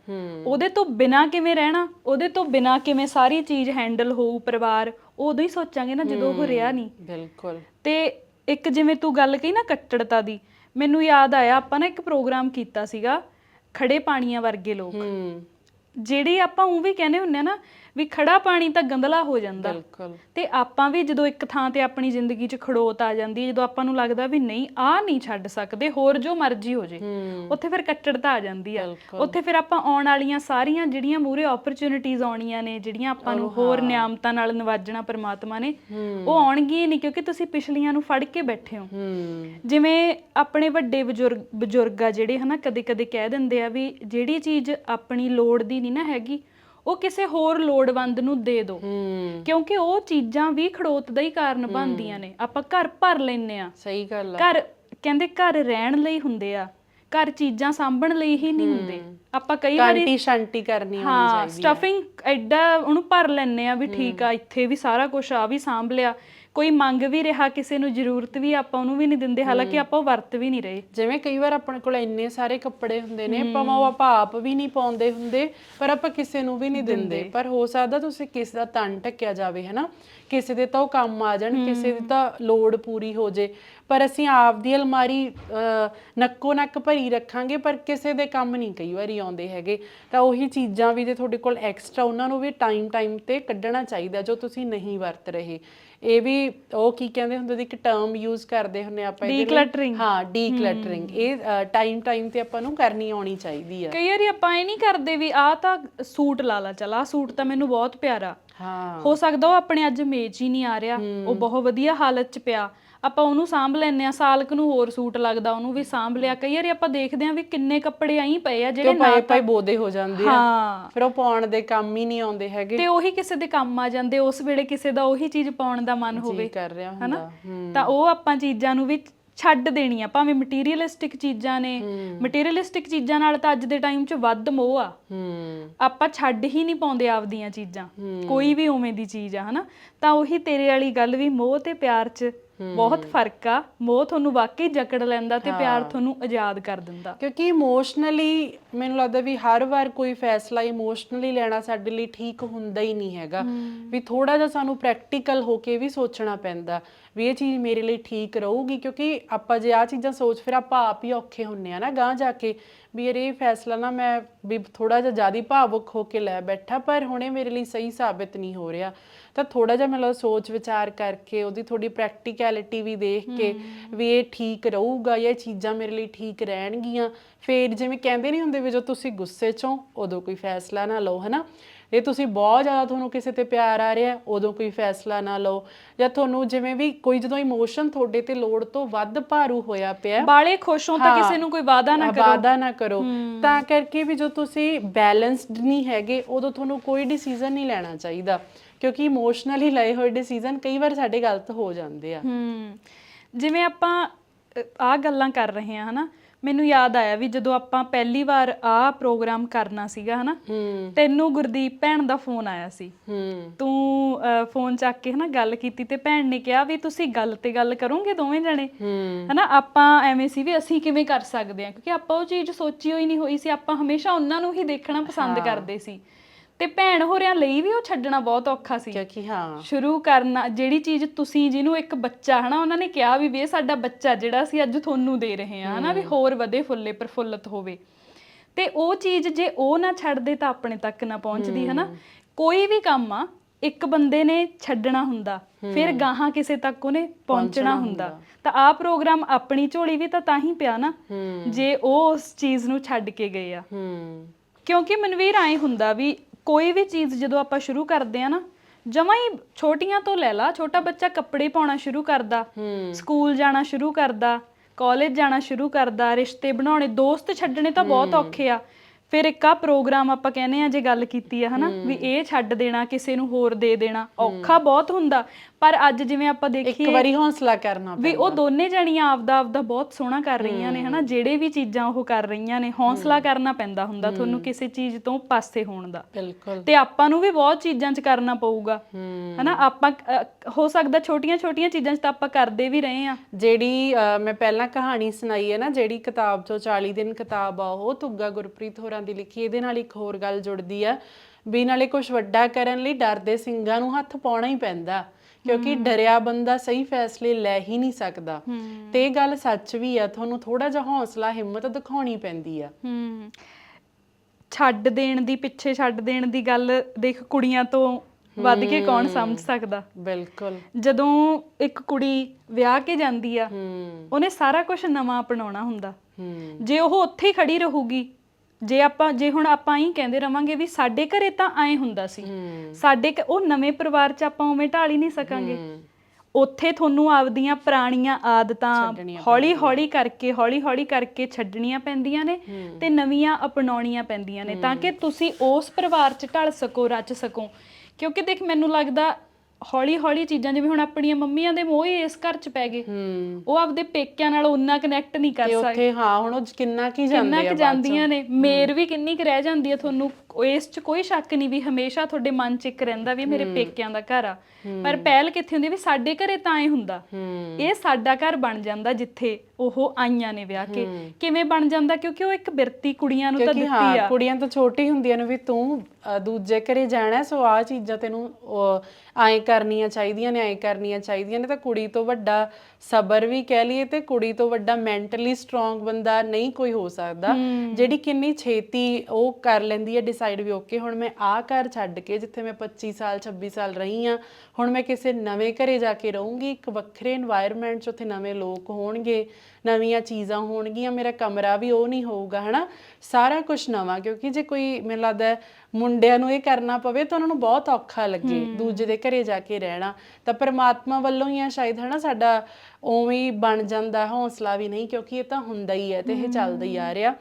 ਉਹਦੇ ਤੋਂ ਬਿਨਾ ਕਿਵੇਂ ਰਹਿਣਾ? ਉਹਦੇ ਤੋਂ ਬਿਨਾ ਕਿਵੇਂ ਸਾਰੀ ਚੀਜ਼ ਹੈਂਡਲ ਹੋਊ ਪਰਿਵਾਰ ਉਦੋਂ ਹੀ ਸੋਚਾਂਗੇ ਨਾ ਜਦੋਂ ਉਹ ਰਿਹਾ ਨਹੀਂ। ਬਿਲਕੁਲ। ਤੇ ਇੱਕ ਜਿਵੇਂ ਤੂੰ ਗੱਲ ਕਹੀ ਨਾ ਕੱਟੜਤਾ ਦੀ ਮੈਨੂੰ ਯਾਦ ਆਇਆ ਆਪਾਂ ਨਾ ਇੱਕ ਪ੍ਰੋਗਰਾਮ ਕੀਤਾ ਸੀਗਾ ਖੜੇ ਪਾਣੀਆਂ ਵਰਗੇ ਲੋਕ। ਜਿਹੜੀ ਆਪਾਂ ਉਹ ਵੀ ਕਹਿੰਦੇ ਹੁੰਨੇ ਆ ਨਾ ਵੀ ਖੜਾ ਪਾਣੀ ਤਾਂ ਗੰਦਲਾ ਹੋ ਜਾਂਦਾ। ਤੇ ਆਪਾਂ ਵੀ ਜਦੋਂ ਇੱਕ ਥਾਂ ਤੇ ਆਪਣੀ ਜ਼ਿੰਦਗੀ 'ਚ ਖੜੋਤ ਆ ਜਾਂਦੀ ਜਦੋਂ ਆਪਾਂ ਨੂੰ ਲੱਗਦਾ ਵੀ ਨਹੀਂ ਆ ਨਹੀਂ ਛੱਡ ਸਕਦੇ ਹੋਰ ਜੋ ਮਰਜ਼ੀ ਹੋ ਜੇ ਉੱਥੇ ਫਿਰ ਕੱਟੜਤਾ ਆ ਜਾਂਦੀ ਆ। ਉੱਥੇ ਫਿਰ ਆਪਾਂ ਆਉਣ ਵਾਲੀਆਂ ਸਾਰੀਆਂ ਜਿਹੜੀਆਂ ਮੂਰੇ ਓਪਰਚ्युनिटीज ਆਉਣੀਆਂ ਨੇ ਜਿਹੜੀਆਂ ਆਪਾਂ ਨੂੰ ਹੋਰ ਨਿਆਮਤਾਂ ਨਾਲ ਨਵਾਜਣਾ ਪਰਮਾਤਮਾ ਨੇ ਉਹ ਆਉਣਗੀਆਂ ਨਹੀਂ ਕਿਉਂਕਿ ਤੁਸੀਂ ਪਿਛਲੀਆਂ ਨੂੰ ਫੜ ਕੇ ਬੈਠੇ ਹੋ। ਜਿਵੇਂ ਆਪਣੇ ਵੱਡੇ ਬਜ਼ੁਰਗ ਬਜ਼ੁਰਗ ਆ ਜਿਹੜੇ ਹਨਾ ਕਦੇ-ਕਦੇ ਕਹਿ ਦਿੰਦੇ ਆ ਵੀ ਜਿਹੜੀ ਚੀਜ਼ ਆਪਣੀ ਲੋੜ ਦੀ ਨਹੀਂ ਨਾ ਹੈਗੀ ਉਹ ਕਿਸੇ ਹੋਰ ਲੋੜਵੰਦ ਨੂੰ ਦੇ ਦਿਓ ਕਿਉਂਕਿ ਉਹ ਚੀਜ਼ਾਂ ਵੀ ਖੜੋਤ ਦਾ ਹੀ ਕਾਰਨ ਬਣਦੀਆਂ ਨੇ। ਆਪਾਂ ਘਰ ਭਰ ਲੈਨੇ ਆ ਸਹੀ ਗੱਲ ਆ। ਘਰ ਕਹਿੰਦੇ ਘਰ ਰਹਿਣ ਲਈ ਹੁੰਦੇ ਆ। ਘਰ ਚੀਜ਼ਾਂ ਸਾਂਭਣ ਲਈ ਹੀ ਨਹੀਂ ਹੁੰਦੇ। ਆਪਾਂ ਕਈ ਵਾਰੀ ਕਾਂਟੀ ਸ਼ਾਂਟੀ ਕਰਨੀ ਹੋਣੀ ਹਾਂ ਸਟਫਿੰਗ ਐਡਾ ਉਹਨੂੰ ਭਰ ਲੈਨੇ ਆ ਵੀ ਠੀਕ ਆ ਇੱਥੇ ਵੀ ਸਾਰਾ ਕੁਝ ਆ ਵੀ ਸਾਂਭ ਲਿਆ। ਕੋਈ ਮੰਗ ਵੀ ਰਿਹਾ ਕਿਸੇ ਨੂੰ ਜ਼ਰੂਰਤ ਵੀ ਆਪਾਂ ਉਹਨੂੰ ਵੀ ਨਹੀਂ ਦਿੰਦੇ ਹਾਲਾਂਕਿ ਆਪਾਂ ਉਹ ਵਰਤ ਵੀ ਨਹੀਂ ਰਹੇ। ਜਿਵੇਂ ਕਈ ਵਾਰ ਆਪਣੇ ਕੋਲ ਇੰਨੇ ਸਾਰੇ ਕੱਪੜੇ ਹੁੰਦੇ ਨੇ ਭਾਵੇਂ ਉਹ ਆਪਾਂ ਆਪ ਵੀ ਨਹੀਂ ਪਾਉਂਦੇ ਹੁੰਦੇ ਪਰ ਆਪਾਂ ਕਿਸੇ ਨੂੰ ਵੀ ਨਹੀਂ ਦਿੰਦੇ। ਪਰ ਹੋ ਸਕਦਾ ਤੁਸੀਂ ਕਿਸ ਦਾ ਤਨ ਢੱਕਿਆ ਜਾਵੇ ਹਨਾ? ਕਿਸੇ ਦੇ ਤਾਂ ਉਹ ਕੰਮ ਆ ਜਾਣ ਕਿਸੇ ਦੀ ਤਾਂ ਲੋੜ ਪੂਰੀ ਹੋ ਜੇ। ਪਰ ਅਸੀਂ ਆਪ ਦੀ ਅਲਮਾਰੀ ਨੱਕੋ ਨੱਕ ਭਰੀ ਰੱਖਾਂਗੇ ਪਰ ਕਿਸੇ ਦੇ ਕੰਮ ਨਹੀਂ ਕਈ ਵਾਰੀ ਆਉਂਦੇ ਹੈਗੇ। ਤਾਂ ਉਹੀ ਚੀਜ਼ਾਂ ਵੀ ਜੇ ਤੁਹਾਡੇ ਕੋਲ ਐਕਸਟਰਾ ਉਹਨਾਂ ਨੂੰ ਵੀ ਟਾਈਮ ਟਾਈਮ ਤੇ ਕੱਢਣਾ ਚਾਹੀਦਾ ਜੋ ਤੁਸੀਂ ਨਹੀਂ ਵਰਤ ਰਹੇ। ਇਹ ਵੀ ਉਹ ਕੀ ਕਹਿੰਦੇ ਹੁੰਦੇ ਸੀ ਇੱਕ ਟਰਮ ਯੂਜ਼ ਕਰਦੇ ਹੁੰਨੇ ਆਪਾਂ ਲਈ। Decluttering। ਹਾਂ ਡੀਕਲਟਰਿੰਗ ਇਹ ਟਾਈਮ ਟਾਈਮ ਤੇ ਆਪਾਂ ਨੂੰ ਕਰਨੀ ਆਉਣੀ ਚਾਹੀਦੀ ਆ। ਕਈ ਵਾਰੀ ਆਪਾਂ ਇਹ ਨਹੀਂ ਕਰਦੇ ਵੀ ਆਹ ਤਾਂ ਸੂਟ ਲਾ ਲਾ ਚਲ ਆਹ ਸੂਟ ਤਾਂ ਮੈਨੂੰ ਬਹੁਤ ਪਿਆਰਾ। ਹਾਂ। ਹੋ ਸਕਦਾ ਉਹ ਆਪਣੇ ਅੱਜ ਮੇਚ ਹੀ ਨਹੀਂ ਆ ਰਿਹਾ ਉਹ ਬਹੁਤ ਵਧੀਆ ਹਾਲਤ 'ਚ ਪਿਆ। ਆਪਾਂ ਉਹਨੂੰ ਸਾਂਭ ਲੈਨੇ ਆ ਸਾਲਕ ਨੂੰ ਹੋਰ ਸੂਟ ਲੱਗਦਾ ਉਹਨੂੰ ਵੀ ਸਾਂਭ ਲਿਆ। ਕਈ ਵਾਰੀ ਆਪਾਂ ਦੇਖਦੇ ਆ ਵੀ ਕਿੰਨੇ ਕੱਪੜੇ ਆਈ ਪਏ ਆ ਜਿਹੜੇ ਉਹ ਪਏ ਪਏ ਬੋਦੇ ਹੋ ਜਾਂਦੇ ਆ। ਫਿਰ ਉਹ ਪਾਉਣ ਦੇ ਕੰਮ ਹੀ ਨਹੀਂ ਆਉਂਦੇ ਹੈਗੇ। ਤੇ ਉਹੀ ਕਿਸੇ ਦੇ ਕੰਮ ਆ ਜਾਂਦੇ ਉਸ ਵੇਲੇ ਕਿਸੇ ਦਾ ਉਹੀ ਚੀਜ਼ ਪਾਉਣ ਦਾ ਮਨ ਹੋਵੇ। ਕਰ ਰਿਹਾ ਹੁੰਦਾ ਤਾਂ ਉਹ ਆਪਾਂ ਚੀਜ਼ਾਂ ਨੂੰ ਵੀ ਛੱਡ ਦੇਣੀਆਂ ਭਾਵੇਂ ਮਟੀਰੀਅਲਿਸਟਿਕ ਚੀਜ਼ਾਂ ਨੇ। ਮਟੀਰੀਅਲਿਸਟਿਕ ਚੀਜ਼ਾਂ ਨਾਲ ਤਾਂ ਅੱਜ ਦੇ ਟਾਈਮ 'ਚ ਵੱਧ ਮੋਹ ਆ। ਆਪਾਂ ਛੱਡ ਹੀ ਨਹੀਂ ਪਾਉਂਦੇ ਆਪਦੀਆਂ ਚੀਜ਼ਾਂ। ਕੋਈ ਵੀ ਉਵੇਂ ਦੀ ਚੀਜ਼ ਆ ਹਨਾ? ਤਾਂ ਉਹੀ ਤੇਰੇ ਵਾਲੀ ਗੱਲ ਵੀ ਮੋਹ ਤੇ ਪਿਆਰ 'ਚ ਬਹੁਤ ਫ਼ਰਕ ਆ ਮੋਹ ਤੁਹਾਨੂੰ ਵਾਕਈ ਜਕੜ ਲੈਂਦਾ ਤੇ ਪਿਆਰ ਤੁਹਾਨੂੰ ਆਜ਼ਾਦ ਕਰ ਦਿੰਦਾ। ਕਿਉਂਕਿ ਇਮੋਸ਼ਨਲੀ ਮੈਨੂੰ ਲੱਗਦਾ ਵੀ ਹਰ ਵਾਰ ਕੋਈ ਫੈਸਲਾ ਇਮੋਸ਼ਨਲੀ ਲੈਣਾ ਸਾਡੇ ਲਈ ਠੀਕ ਹੁੰਦਾ ਹੀ ਨਹੀਂ ਹੈਗਾ। ਵੀ ਥੋੜਾ ਜਿਹਾ ਸਾਨੂੰ ਪ੍ਰੈਕਟੀਕਲ ਹੋ ਕੇ ਵੀ ਸੋਚਣਾ ਪੈਂਦਾ। ਵੀ ਇਹ ਚੀਜ਼ ਮੇਰੇ ਲਈ ਠੀਕ ਰਹੂਗੀ ਕਿਉਂਕਿ ਆਪਾਂ ਜੇ ਆ ਚੀਜ਼ਾਂ ਸੋਚ ਫਿਰ ਆਪਾਂ ਆਪ ਹੀ ਔਖੇ ਹੁੰਨੇ ਆ ਨਾ ਗਾਂ ਜਾ ਕੇ। ਵੀ ਇਹ ਫੈਸਲਾ ਨਾ ਮੈਂ ਵੀ ਥੋੜਾ ਜਿਹਾ ਜ਼ਿਆਦਾ ਭਾਵੁਕ ਹੋ ਕੇ ਲੈ ਬੈਠਾ ਪਰ ਹੁਣੇ ਮੇਰੇ ਲਈ ਸਹੀ ਸਾਬਿਤ ਨਹੀਂ ਹੋ ਰਿਹਾ। ਤਾਂ ਥੋੜਾ ਜਿਹਾ ਮਤਲਬ ਸੋਚ ਵਿਚਾਰ ਕਰਕੇ ਉਹਦੀ ਥੋੜੀ ਪ੍ਰੈਕਟੀਕੈਲਿਟੀ ਵੀ ਦੇਖ ਕੇ ਵੀ ਇਹ ਠੀਕ ਰਹੂਗਾ ਜਾਂ ਇਹ ਚੀਜ਼ਾਂ ਮੇਰੇ ਲਈ ਠੀਕ ਰਹਿਣਗੀਆਂ। ਫੇਰ ਜਿਵੇਂ ਕਹਿੰਦੇ ਨਹੀਂ ਹੁੰਦੇ ਵੀ ਜੋ ਤੁਸੀਂ ਗੁੱਸੇ ਚੋਂ ਉਦੋਂ ਕੋਈ ਫੈਸਲਾ ਨਾ ਲਓ ਹਨਾ? ਇਹ ਤੁਸੀਂ ਬਹੁਤ ਜ਼ਿਆਦਾ ਤੁਹਾਨੂੰ ਕਿਸੇ ਤੇ ਪਿਆਰ ਆ ਰਿਹਾ ਉਦੋਂ ਕੋਈ ਫੈਸਲਾ ਨਾ ਲਓ। ਜਾਂ ਤੁਹਾਨੂੰ ਜਿਵੇਂ ਵੀ ਕੋਈ ਜਦੋਂ ਇਮੋਸ਼ਨ ਤੁਹਾਡੇ ਤੇ ਲੋੜ ਤੋਂ ਵੱਧ ਭਾਰੂ ਹੋਇਆ ਪਿਆ ਬਾਲੇ ਖੁਸ਼ ਹੋ ਤਾਂ ਕਿਸੇ ਨੂੰ ਕੋਈ ਵਾਅਦਾ ਨਾ ਕਰੋ। ਵਾਦਾ ਨਾ ਕਰੋ। ਤਾਂ ਕਰਕੇ ਵੀ ਜੋ ਤੁਸੀਂ ਬੈਲੈਂਸਡ ਨਹੀਂ ਹੈਗੇ ਉਦੋਂ ਤੁਹਾਨੂੰ ਕੋਈ ਡਿਸੀਜਨ ਨਹੀਂ ਲੈਣਾ ਚਾਹੀਦਾ। ਕਿਉਂਕਿ ਇਮੋਸ਼ਨਲੀ ਲਏ ਹੋਏ ਡਿਸੀਜਨ ਕਈ ਵਾਰ ਸਾਡੇ ਗਲਤ ਹੋ ਜਾਂਦੇ ਆ। ਹੂੰ ਜਿਵੇਂ ਆਪਾਂ ਆ ਗੱਲਾਂ ਕਰ ਰਹੇ ਹਾਂ ਹਨਾ? ਮੈਨੂੰ ਯਾਦ ਆਇਆ ਵੀ ਜਦੋਂ ਆਪਾਂ ਪਹਿਲੀ ਵਾਰ ਆ ਪ੍ਰੋਗਰਾਮ ਕਰਨਾ ਸੀਗਾ ਹਨਾ? ਤੈਨੂੰ ਗੁਰਦੀਪ ਭੈਣ ਦਾ ਫੋਨ ਆਇਆ ਸੀ। ਹੂੰ। ਤੂੰ ਫੋਨ ਚੱਕ ਕੇ ਹਨਾ ਗੱਲ ਕੀਤੀ ਤੇ ਭੈਣ ਨੇ ਕਿਹਾ ਵੀ ਤੁਸੀਂ ਗੱਲ ਤੇ ਗੱਲ ਕਰੋਗੇ ਦੋਵੇਂ ਜਣੇ। ਹਨਾ ਆਪਾਂ ਐਵੇਂ ਸੀ ਵੀ ਅਸੀਂ ਕਿਵੇਂ ਕਰ ਸਕਦੇ ਹਾਂ ਕਿਉਂਕਿ ਆਪਾਂ ਉਹ ਚੀਜ਼ ਸੋਚੀ ਹੋਈ ਨਹੀਂ ਹੋਈ ਸੀ ਆਪਾਂ ਹਮੇਸ਼ਾ ਉਹਨਾਂ ਨੂੰ ਹੀ ਦੇਖਣਾ ਪਸੰਦ ਕਰਦੇ ਸੀ। ਤੇ ਭੈਣ ਹੋਰਿਆਂ ਲਈ ਵੀ ਉਹ ਛੱਡਣਾ ਬਹੁਤ ਔਖਾ ਸੀ। ਕਿਉਂਕਿ ਹਾਂ। ਸ਼ੁਰੂ ਕਰਨਾ ਜਿਹੜੀ ਚੀਜ਼ ਤੁਸੀਂ ਜਿਹਨੂੰ ਇੱਕ ਬੱਚਾ ਹਨਾ ਉਹਨਾਂ ਨੇ ਕਿਹਾ ਵੀ ਵੀ ਇਹ ਸਾਡਾ ਬੱਚਾ ਜਿਹੜਾ ਅਸੀਂ ਅੱਜ ਤੁਹਾਨੂੰ ਦੇ ਰਹੇ ਹਾਂ ਹਨਾ ਵੀ ਹੋਰ ਵਧੇ ਫੁੱਲੇ ਪ੍ਰਫੁੱਲਤ ਹੋਵੇ। ਤੇ ਉਹ ਚੀਜ਼ ਜੇ ਉਹ ਨਾ ਛੱਡਦੇ ਤਾਂ ਆਪਣੇ ਤੱਕ ਨਾ ਪਹੁੰਚਦੀ ਹਨਾ। ਕੋਈ ਵੀ ਕੰਮ ਆ ਇੱਕ ਬੰਦੇ ਨੇ ਛੱਡਣਾ ਹੁੰਦਾ ਫਿਰ ਗਾਹਾਂ ਕਿਸੇ ਤੱਕ ਉਹਨੇ ਪਹੁੰਚਣਾ ਹੁੰਦਾ। ਤਾਂ ਆਹ ਪ੍ਰੋਗਰਾਮ ਆਪਣੀ ਝੋਲੀ ਵੀ ਤਾਂ ਤਾਂ ਹੀ ਪਿਆ ਨਾ ਜੇ ਉਹ ਉਸ ਚੀਜ਼ ਨੂੰ ਛੱਡ ਕੇ ਗਏ ਆ। ਕਿਉਂਕਿ ਮਨਵੀਰ ਐ ਹੁੰਦਾ ਵੀ ਕੋਈ ਵੀ ਚੀਜ਼ ਜਦੋਂ ਆਪਾਂ ਸ਼ੁਰੂ ਕਰਦੇ ਆ ਨਾ ਜਮਾਂ ਹੀ ਛੋਟੀਆਂ ਤੋਂ ਲੈ ਲਾ ਛੋਟਾ ਬੱਚਾ ਕੱਪੜੇ ਪਾਉਣਾ ਸ਼ੁਰੂ ਕਰਦਾ ਸਕੂਲ ਜਾਣਾ ਸ਼ੁਰੂ ਕਰਦਾ ਕਾਲਜ ਜਾਣਾ ਸ਼ੁਰੂ ਕਰਦਾ ਰਿਸ਼ਤੇ ਬਣਾਉਣੇ ਦੋਸਤ ਛੱਡਣੇ ਤਾਂ ਬਹੁਤ ਔਖੇ ਆ। ਫਿਰ ਇੱਕ ਆ ਪ੍ਰੋਗਰਾਮ ਆਪਾਂ ਕਹਿੰਦੇ ਆ ਜੇ ਗੱਲ ਕੀਤੀ ਆ ਹਨਾ ਵੀ ਇਹ ਛੱਡ ਦੇਣਾ ਕਿਸੇ ਨੂੰ ਹੋਰ ਦੇ ਦੇਣਾ ਔਖਾ ਬਹੁਤ ਹੁੰਦਾ। ਪਰ ਅੱਜ ਜਿਵੇਂ ਆਪਾਂ ਇੱਕ ਦੇਖੀਏ ਵਾਰੀ ਹੌਸਲਾ ਕਰਨਾ ਵੀ ਉਹ ਦੋਨੇ ਜਣੀਆਂ ਆਪਦਾ ਆਪਦਾ ਬਹੁਤ ਸੋਹਣਾ ਕਰ ਰਹੀਆਂ ਨੇ ਹਨਾ? ਜਿਹੜੇ ਵੀ ਚੀਜ਼ਾਂ ਉਹ ਕਰ ਰਹੀਆਂ ਨੇ ਹੌਸਲਾ ਕਰਨਾ ਪੈਂਦਾ ਹੁੰਦਾ ਤੁਹਾਨੂੰ ਕਿਸੇ ਚੀਜ਼ ਤੋਂ ਪਾਸੇ ਹੋਣ ਦਾ। ਬਿਲਕੁਲ। ਤੇ ਆਪਾਂ ਨੂੰ ਵੀ ਬਹੁਤ ਚੀਜ਼ਾਂ 'ਚ ਕਰਨਾ ਪਊਗਾ ਹਨਾ? ਆਪਾਂ ਹੋ ਸਕਦਾ ਛੋਟੀਆਂ-ਛੋਟੀਆਂ ਚੀਜ਼ਾਂ 'ਚ ਤਾਂ ਆਪਾਂ ਕਰਦੇ ਵੀ ਰਹੇ ਆ ਜਿਹੜੀ ਮੈਂ ਪਹਿਲਾਂ ਕਹਾਣੀ ਸੁਣਾਈ ਹੈ ਨਾ ਜਿਹੜੀ ਕਿਤਾਬ ਚੋਂ 40 ਦਿਨ ਕਿਤਾਬ ਆ ਉਹ ਤੁੱਗਾ ਗੁਰਪ੍ਰੀਤ ਹੋਰਾਂ ਦੀ ਲਿਖੀ ਇਹਦੇ ਨਾਲ ਇੱਕ ਹੋਰ ਗੱਲ ਜੁੜਦੀ ਆ ਵੀ ਨਾਲੇ ਕੁਝ ਵੱਡਾ ਕਰਨ ਲਈ ਡਰਦੇ ਸਿੰਘਾਂ ਨੂੰ ਹੱਥ ਪਾਉਣਾ ਹੀ ਪੈਂਦਾ। ਕਿਉਂਕਿ ਡਰਿਆ ਬੰਦਾ ਸਹੀ ਫੈਸਲੇ ਲੈ ਹੀ ਨਹੀਂ ਸਕਦਾ। ਤੇ ਇਹ ਗੱਲ ਸੱਚ ਵੀ ਆ ਤੁਹਾਨੂੰ ਥੋੜਾ ਜਿਹਾ ਹੌਸਲਾ ਹਿੰਮਤ ਦਿਖਾਉਣੀ ਪੈਂਦੀ ਆ। ਹੂੰ। ਛੱਡ ਦੇਣ ਦੀ ਪਿੱਛੇ ਛੱਡ ਦੇਣ ਦੀ ਗੱਲ ਦੇਖ ਕੁੜੀਆਂ ਤੋਂ ਵੱਧ ਕੇ ਕੌਣ ਸਮਝ ਸਕਦਾ? ਬਿਲਕੁਲ। ਜਦੋਂ ਇੱਕ ਕੁੜੀ ਵਿਆਹ ਕੇ ਜਾਂਦੀ ਆ ਉਹਨੇ ਸਾਰਾ ਕੁਝ ਨਵਾਂ ਅਪਣਾਉਣਾ ਹੁੰਦਾ। ਜੇ ਉਹ ਉੱਥੇ ਹੀ ਖੜੀ ਰਹੂਗੀ ਜੇ ਆਪਾਂ ਜੇ ਹੁਣ ਆਪਾਂ ਹੀ ਕਹਿੰਦੇ ਰਵਾਂਗੇ ਵੀ ਸਾਡੇ ਘਰੇ ਤਾਂ ਐਂ ਹੁੰਦਾ ਸੀ। ਸਾਡੇ ਘ- ਉਹ ਨਵੇਂ ਪਰਿਵਾਰ 'ਚ ਆਪਾਂ ਉਵੇਂ ਢਾਲ ਹੀ ਨਹੀਂ ਸਕਾਂਗੇ। ਉੱਥੇ ਤੁਹਾਨੂੰ ਆਪਦੀਆਂ ਪੁਰਾਣੀਆਂ ਆਦਤਾਂ ਹੌਲੀ ਹੌਲੀ ਕਰਕੇ ਹੌਲੀ ਹੌਲੀ ਕਰਕੇ ਛੱਡਣੀਆਂ ਪੈਂਦੀਆਂ ਨੇ ਤੇ ਨਵੀਆਂ ਅਪਣਾਉਣੀਆਂ ਪੈਂਦੀਆਂ ਨੇ ਤਾਂ ਕਿ ਤੁਸੀਂ ਉਸ ਪਰਿਵਾਰ 'ਚ ਢਲ ਸਕੋ ਰਚ ਸਕੋ। ਕਿਉਂਕਿ ਦੇਖ ਮੈਨੂੰ ਲੱਗਦਾ ਹੌਲੀ ਹੌਲੀ ਚੀਜ਼ਾਂ ਜਿਵੇਂ ਹੁਣ ਆਪਣੀਆਂ ਮੰਮੀਆਂ ਦੇ ਮੋਹ ਹੀ ਇਸ ਘਰ 'ਚ ਪੈ ਗਏ। ਉਹ ਆਪਦੇ ਪੇਕਿਆਂ ਨਾਲ ਉਨਾ ਕਨੈਕਟ ਨਹੀਂ ਕਰ ਸਕਦੇ। ਉੱਥੇ ਹਾਂ ਹੁਣ ਉਹ ਕਿੰਨਾ ਕੀ ਕਿੰਨਾ ਜਾਂਦੇ ਕੁ ਆ ਜਾਂਦੀਆਂ ਨੇ ਮੇਰ ਵੀ ਕਿੰਨੀ ਕੁ ਰਹਿ ਜਾਂਦੀ ਆ ਤੁਹਾਨੂੰ। ਉਹ ਇਸ 'ਚ ਕੋਈ ਸ਼ੱਕ ਨਹੀਂ ਵੀ ਹਮੇਸ਼ਾ ਤੁਹਾਡੇ ਮਨ 'ਚ ਇੱਕ ਰਹਿੰਦਾ ਵੀ ਮੇਰੇ ਪੇਕਿਆਂ ਦਾ ਘਰ ਆ। ਪਰ ਪਹਿਲ ਕਿੱਥੇ ਹੁੰਦੀ ਵੀ ਸਾਡੇ ਘਰੇ ਤਾਂ ਐ ਹੁੰਦਾ। ਇਹ ਸਾਡਾ ਘਰ ਬਣ ਜਾਂਦਾ ਜਿੱਥੇ ਉਹ ਆਈਆਂ ਨੇ ਵਿਆਹ ਕੇ। ਕਿਵੇਂ ਬਣ ਜਾਂਦਾ? ਕਿਉਂਕਿ ਉਹ ਇੱਕ ਬਿਰਤੀ ਕੁੜੀਆਂ ਨੂੰ ਤਾਂ ਦਿੱਤੀ ਆ। ਕੁੜੀਆਂ ਤਾਂ ਛੋਟੀ ਹੁੰਦੀਆਂ ਨੇ ਵੀ ਤੂੰ ਦੂਜੇ ਘਰੇ ਜਾਣਾ ਸੋ ਆ ਚੀਜ਼ਾਂ ਤੈਨੂੰ ਐਂ ਕਰਨੀਆਂ ਚਾਹੀਦੀਆਂ ਨੇ ਐਂ ਕਰਨੀਆਂ ਚਾਹੀਦੀਆਂ ਨੇ। ਤਾਂ ਕੁੜੀ ਤੋਂ ਵੱਡਾ ਸਬਰ ਵੀ ਕਹਿ ਲਈਏ ਤੇ ਕੁੜੀ ਤੋਂ ਵੱਡਾ ਮੈਂਟਲੀ ਸਟਰੋਂਗ ਬੰਦਾ ਨਹੀਂ ਕੋਈ ਹੋ ਸਕਦਾ। ਜਿਹੜੀ ਕਿੰਨੀ ਛੇਤੀ ਉਹ ਕਰ ਲੈਂਦੀ ਹੈ ਡਿਸਾਈਡ ਵੀ ਓਕੇ ਹੁਣ ਮੈਂ ਆ ਘਰ ਛੱਡ ਕੇ ਜਿੱਥੇ ਮੈਂ 25 ਸਾਲ 26 ਸਾਲ ਰਹੀ ਆ ਹੁਣ ਮੈਂ ਕਿਸੇ ਨਵੇਂ ਘਰੇ ਜਾ ਕੇ ਰਹੂੰਗੀ ਇੱਕ ਵੱਖਰੇ এনवायरमेंट 'ਚ ਉੱਥੇ ਨਵੇਂ ਲੋਕ ਹੋਣਗੇ ਨਵੀਆਂ ਚੀਜ਼ਾਂ ਹੋਣਗੀਆਂ ਮੇਰਾ ਕਮਰਾ ਵੀ ਉਹ ਨਹੀਂ ਹੋਊਗਾ ਹਨਾ? ਸਾਰਾ ਕੁਝ ਨਵਾਂ ਕਿਉਂਕਿ ਜੇ ਕੋਈ ਮੈਨੂੰ ਲੱਗਦਾ ਮੁੰਡਿਆਂ ਨੂੰ ਇਹ ਕਰਨਾ ਪਵੇ ਤਾਂ ਉਹਨਾਂ ਨੂੰ ਬਹੁਤ ਔਖਾ ਲੱਗੇ ਦੂਜੇ ਦੇ ਘਰੇ ਜਾ ਕੇ ਰਹਿਣਾ। ਤਾਂ ਪਰਮਾਤਮਾ ਵੱਲੋਂ ਹੀ ਆ ਸ਼ਾਇਦ ਹਨਾ ਸਾਡਾ ਉਵੇਂ ਹੀ ਬਣ ਜਾਂਦਾ ਹੌਸਲਾ ਵੀ ਨਹੀਂ ਕਿਉਂਕਿ ਇਹ ਤਾਂ ਹੁੰਦਾ ਹੀ ਹੈ ਤੇ ਇਹ ਚੱਲਦਾ ਹੀ ਆ ਰਿਹਾ।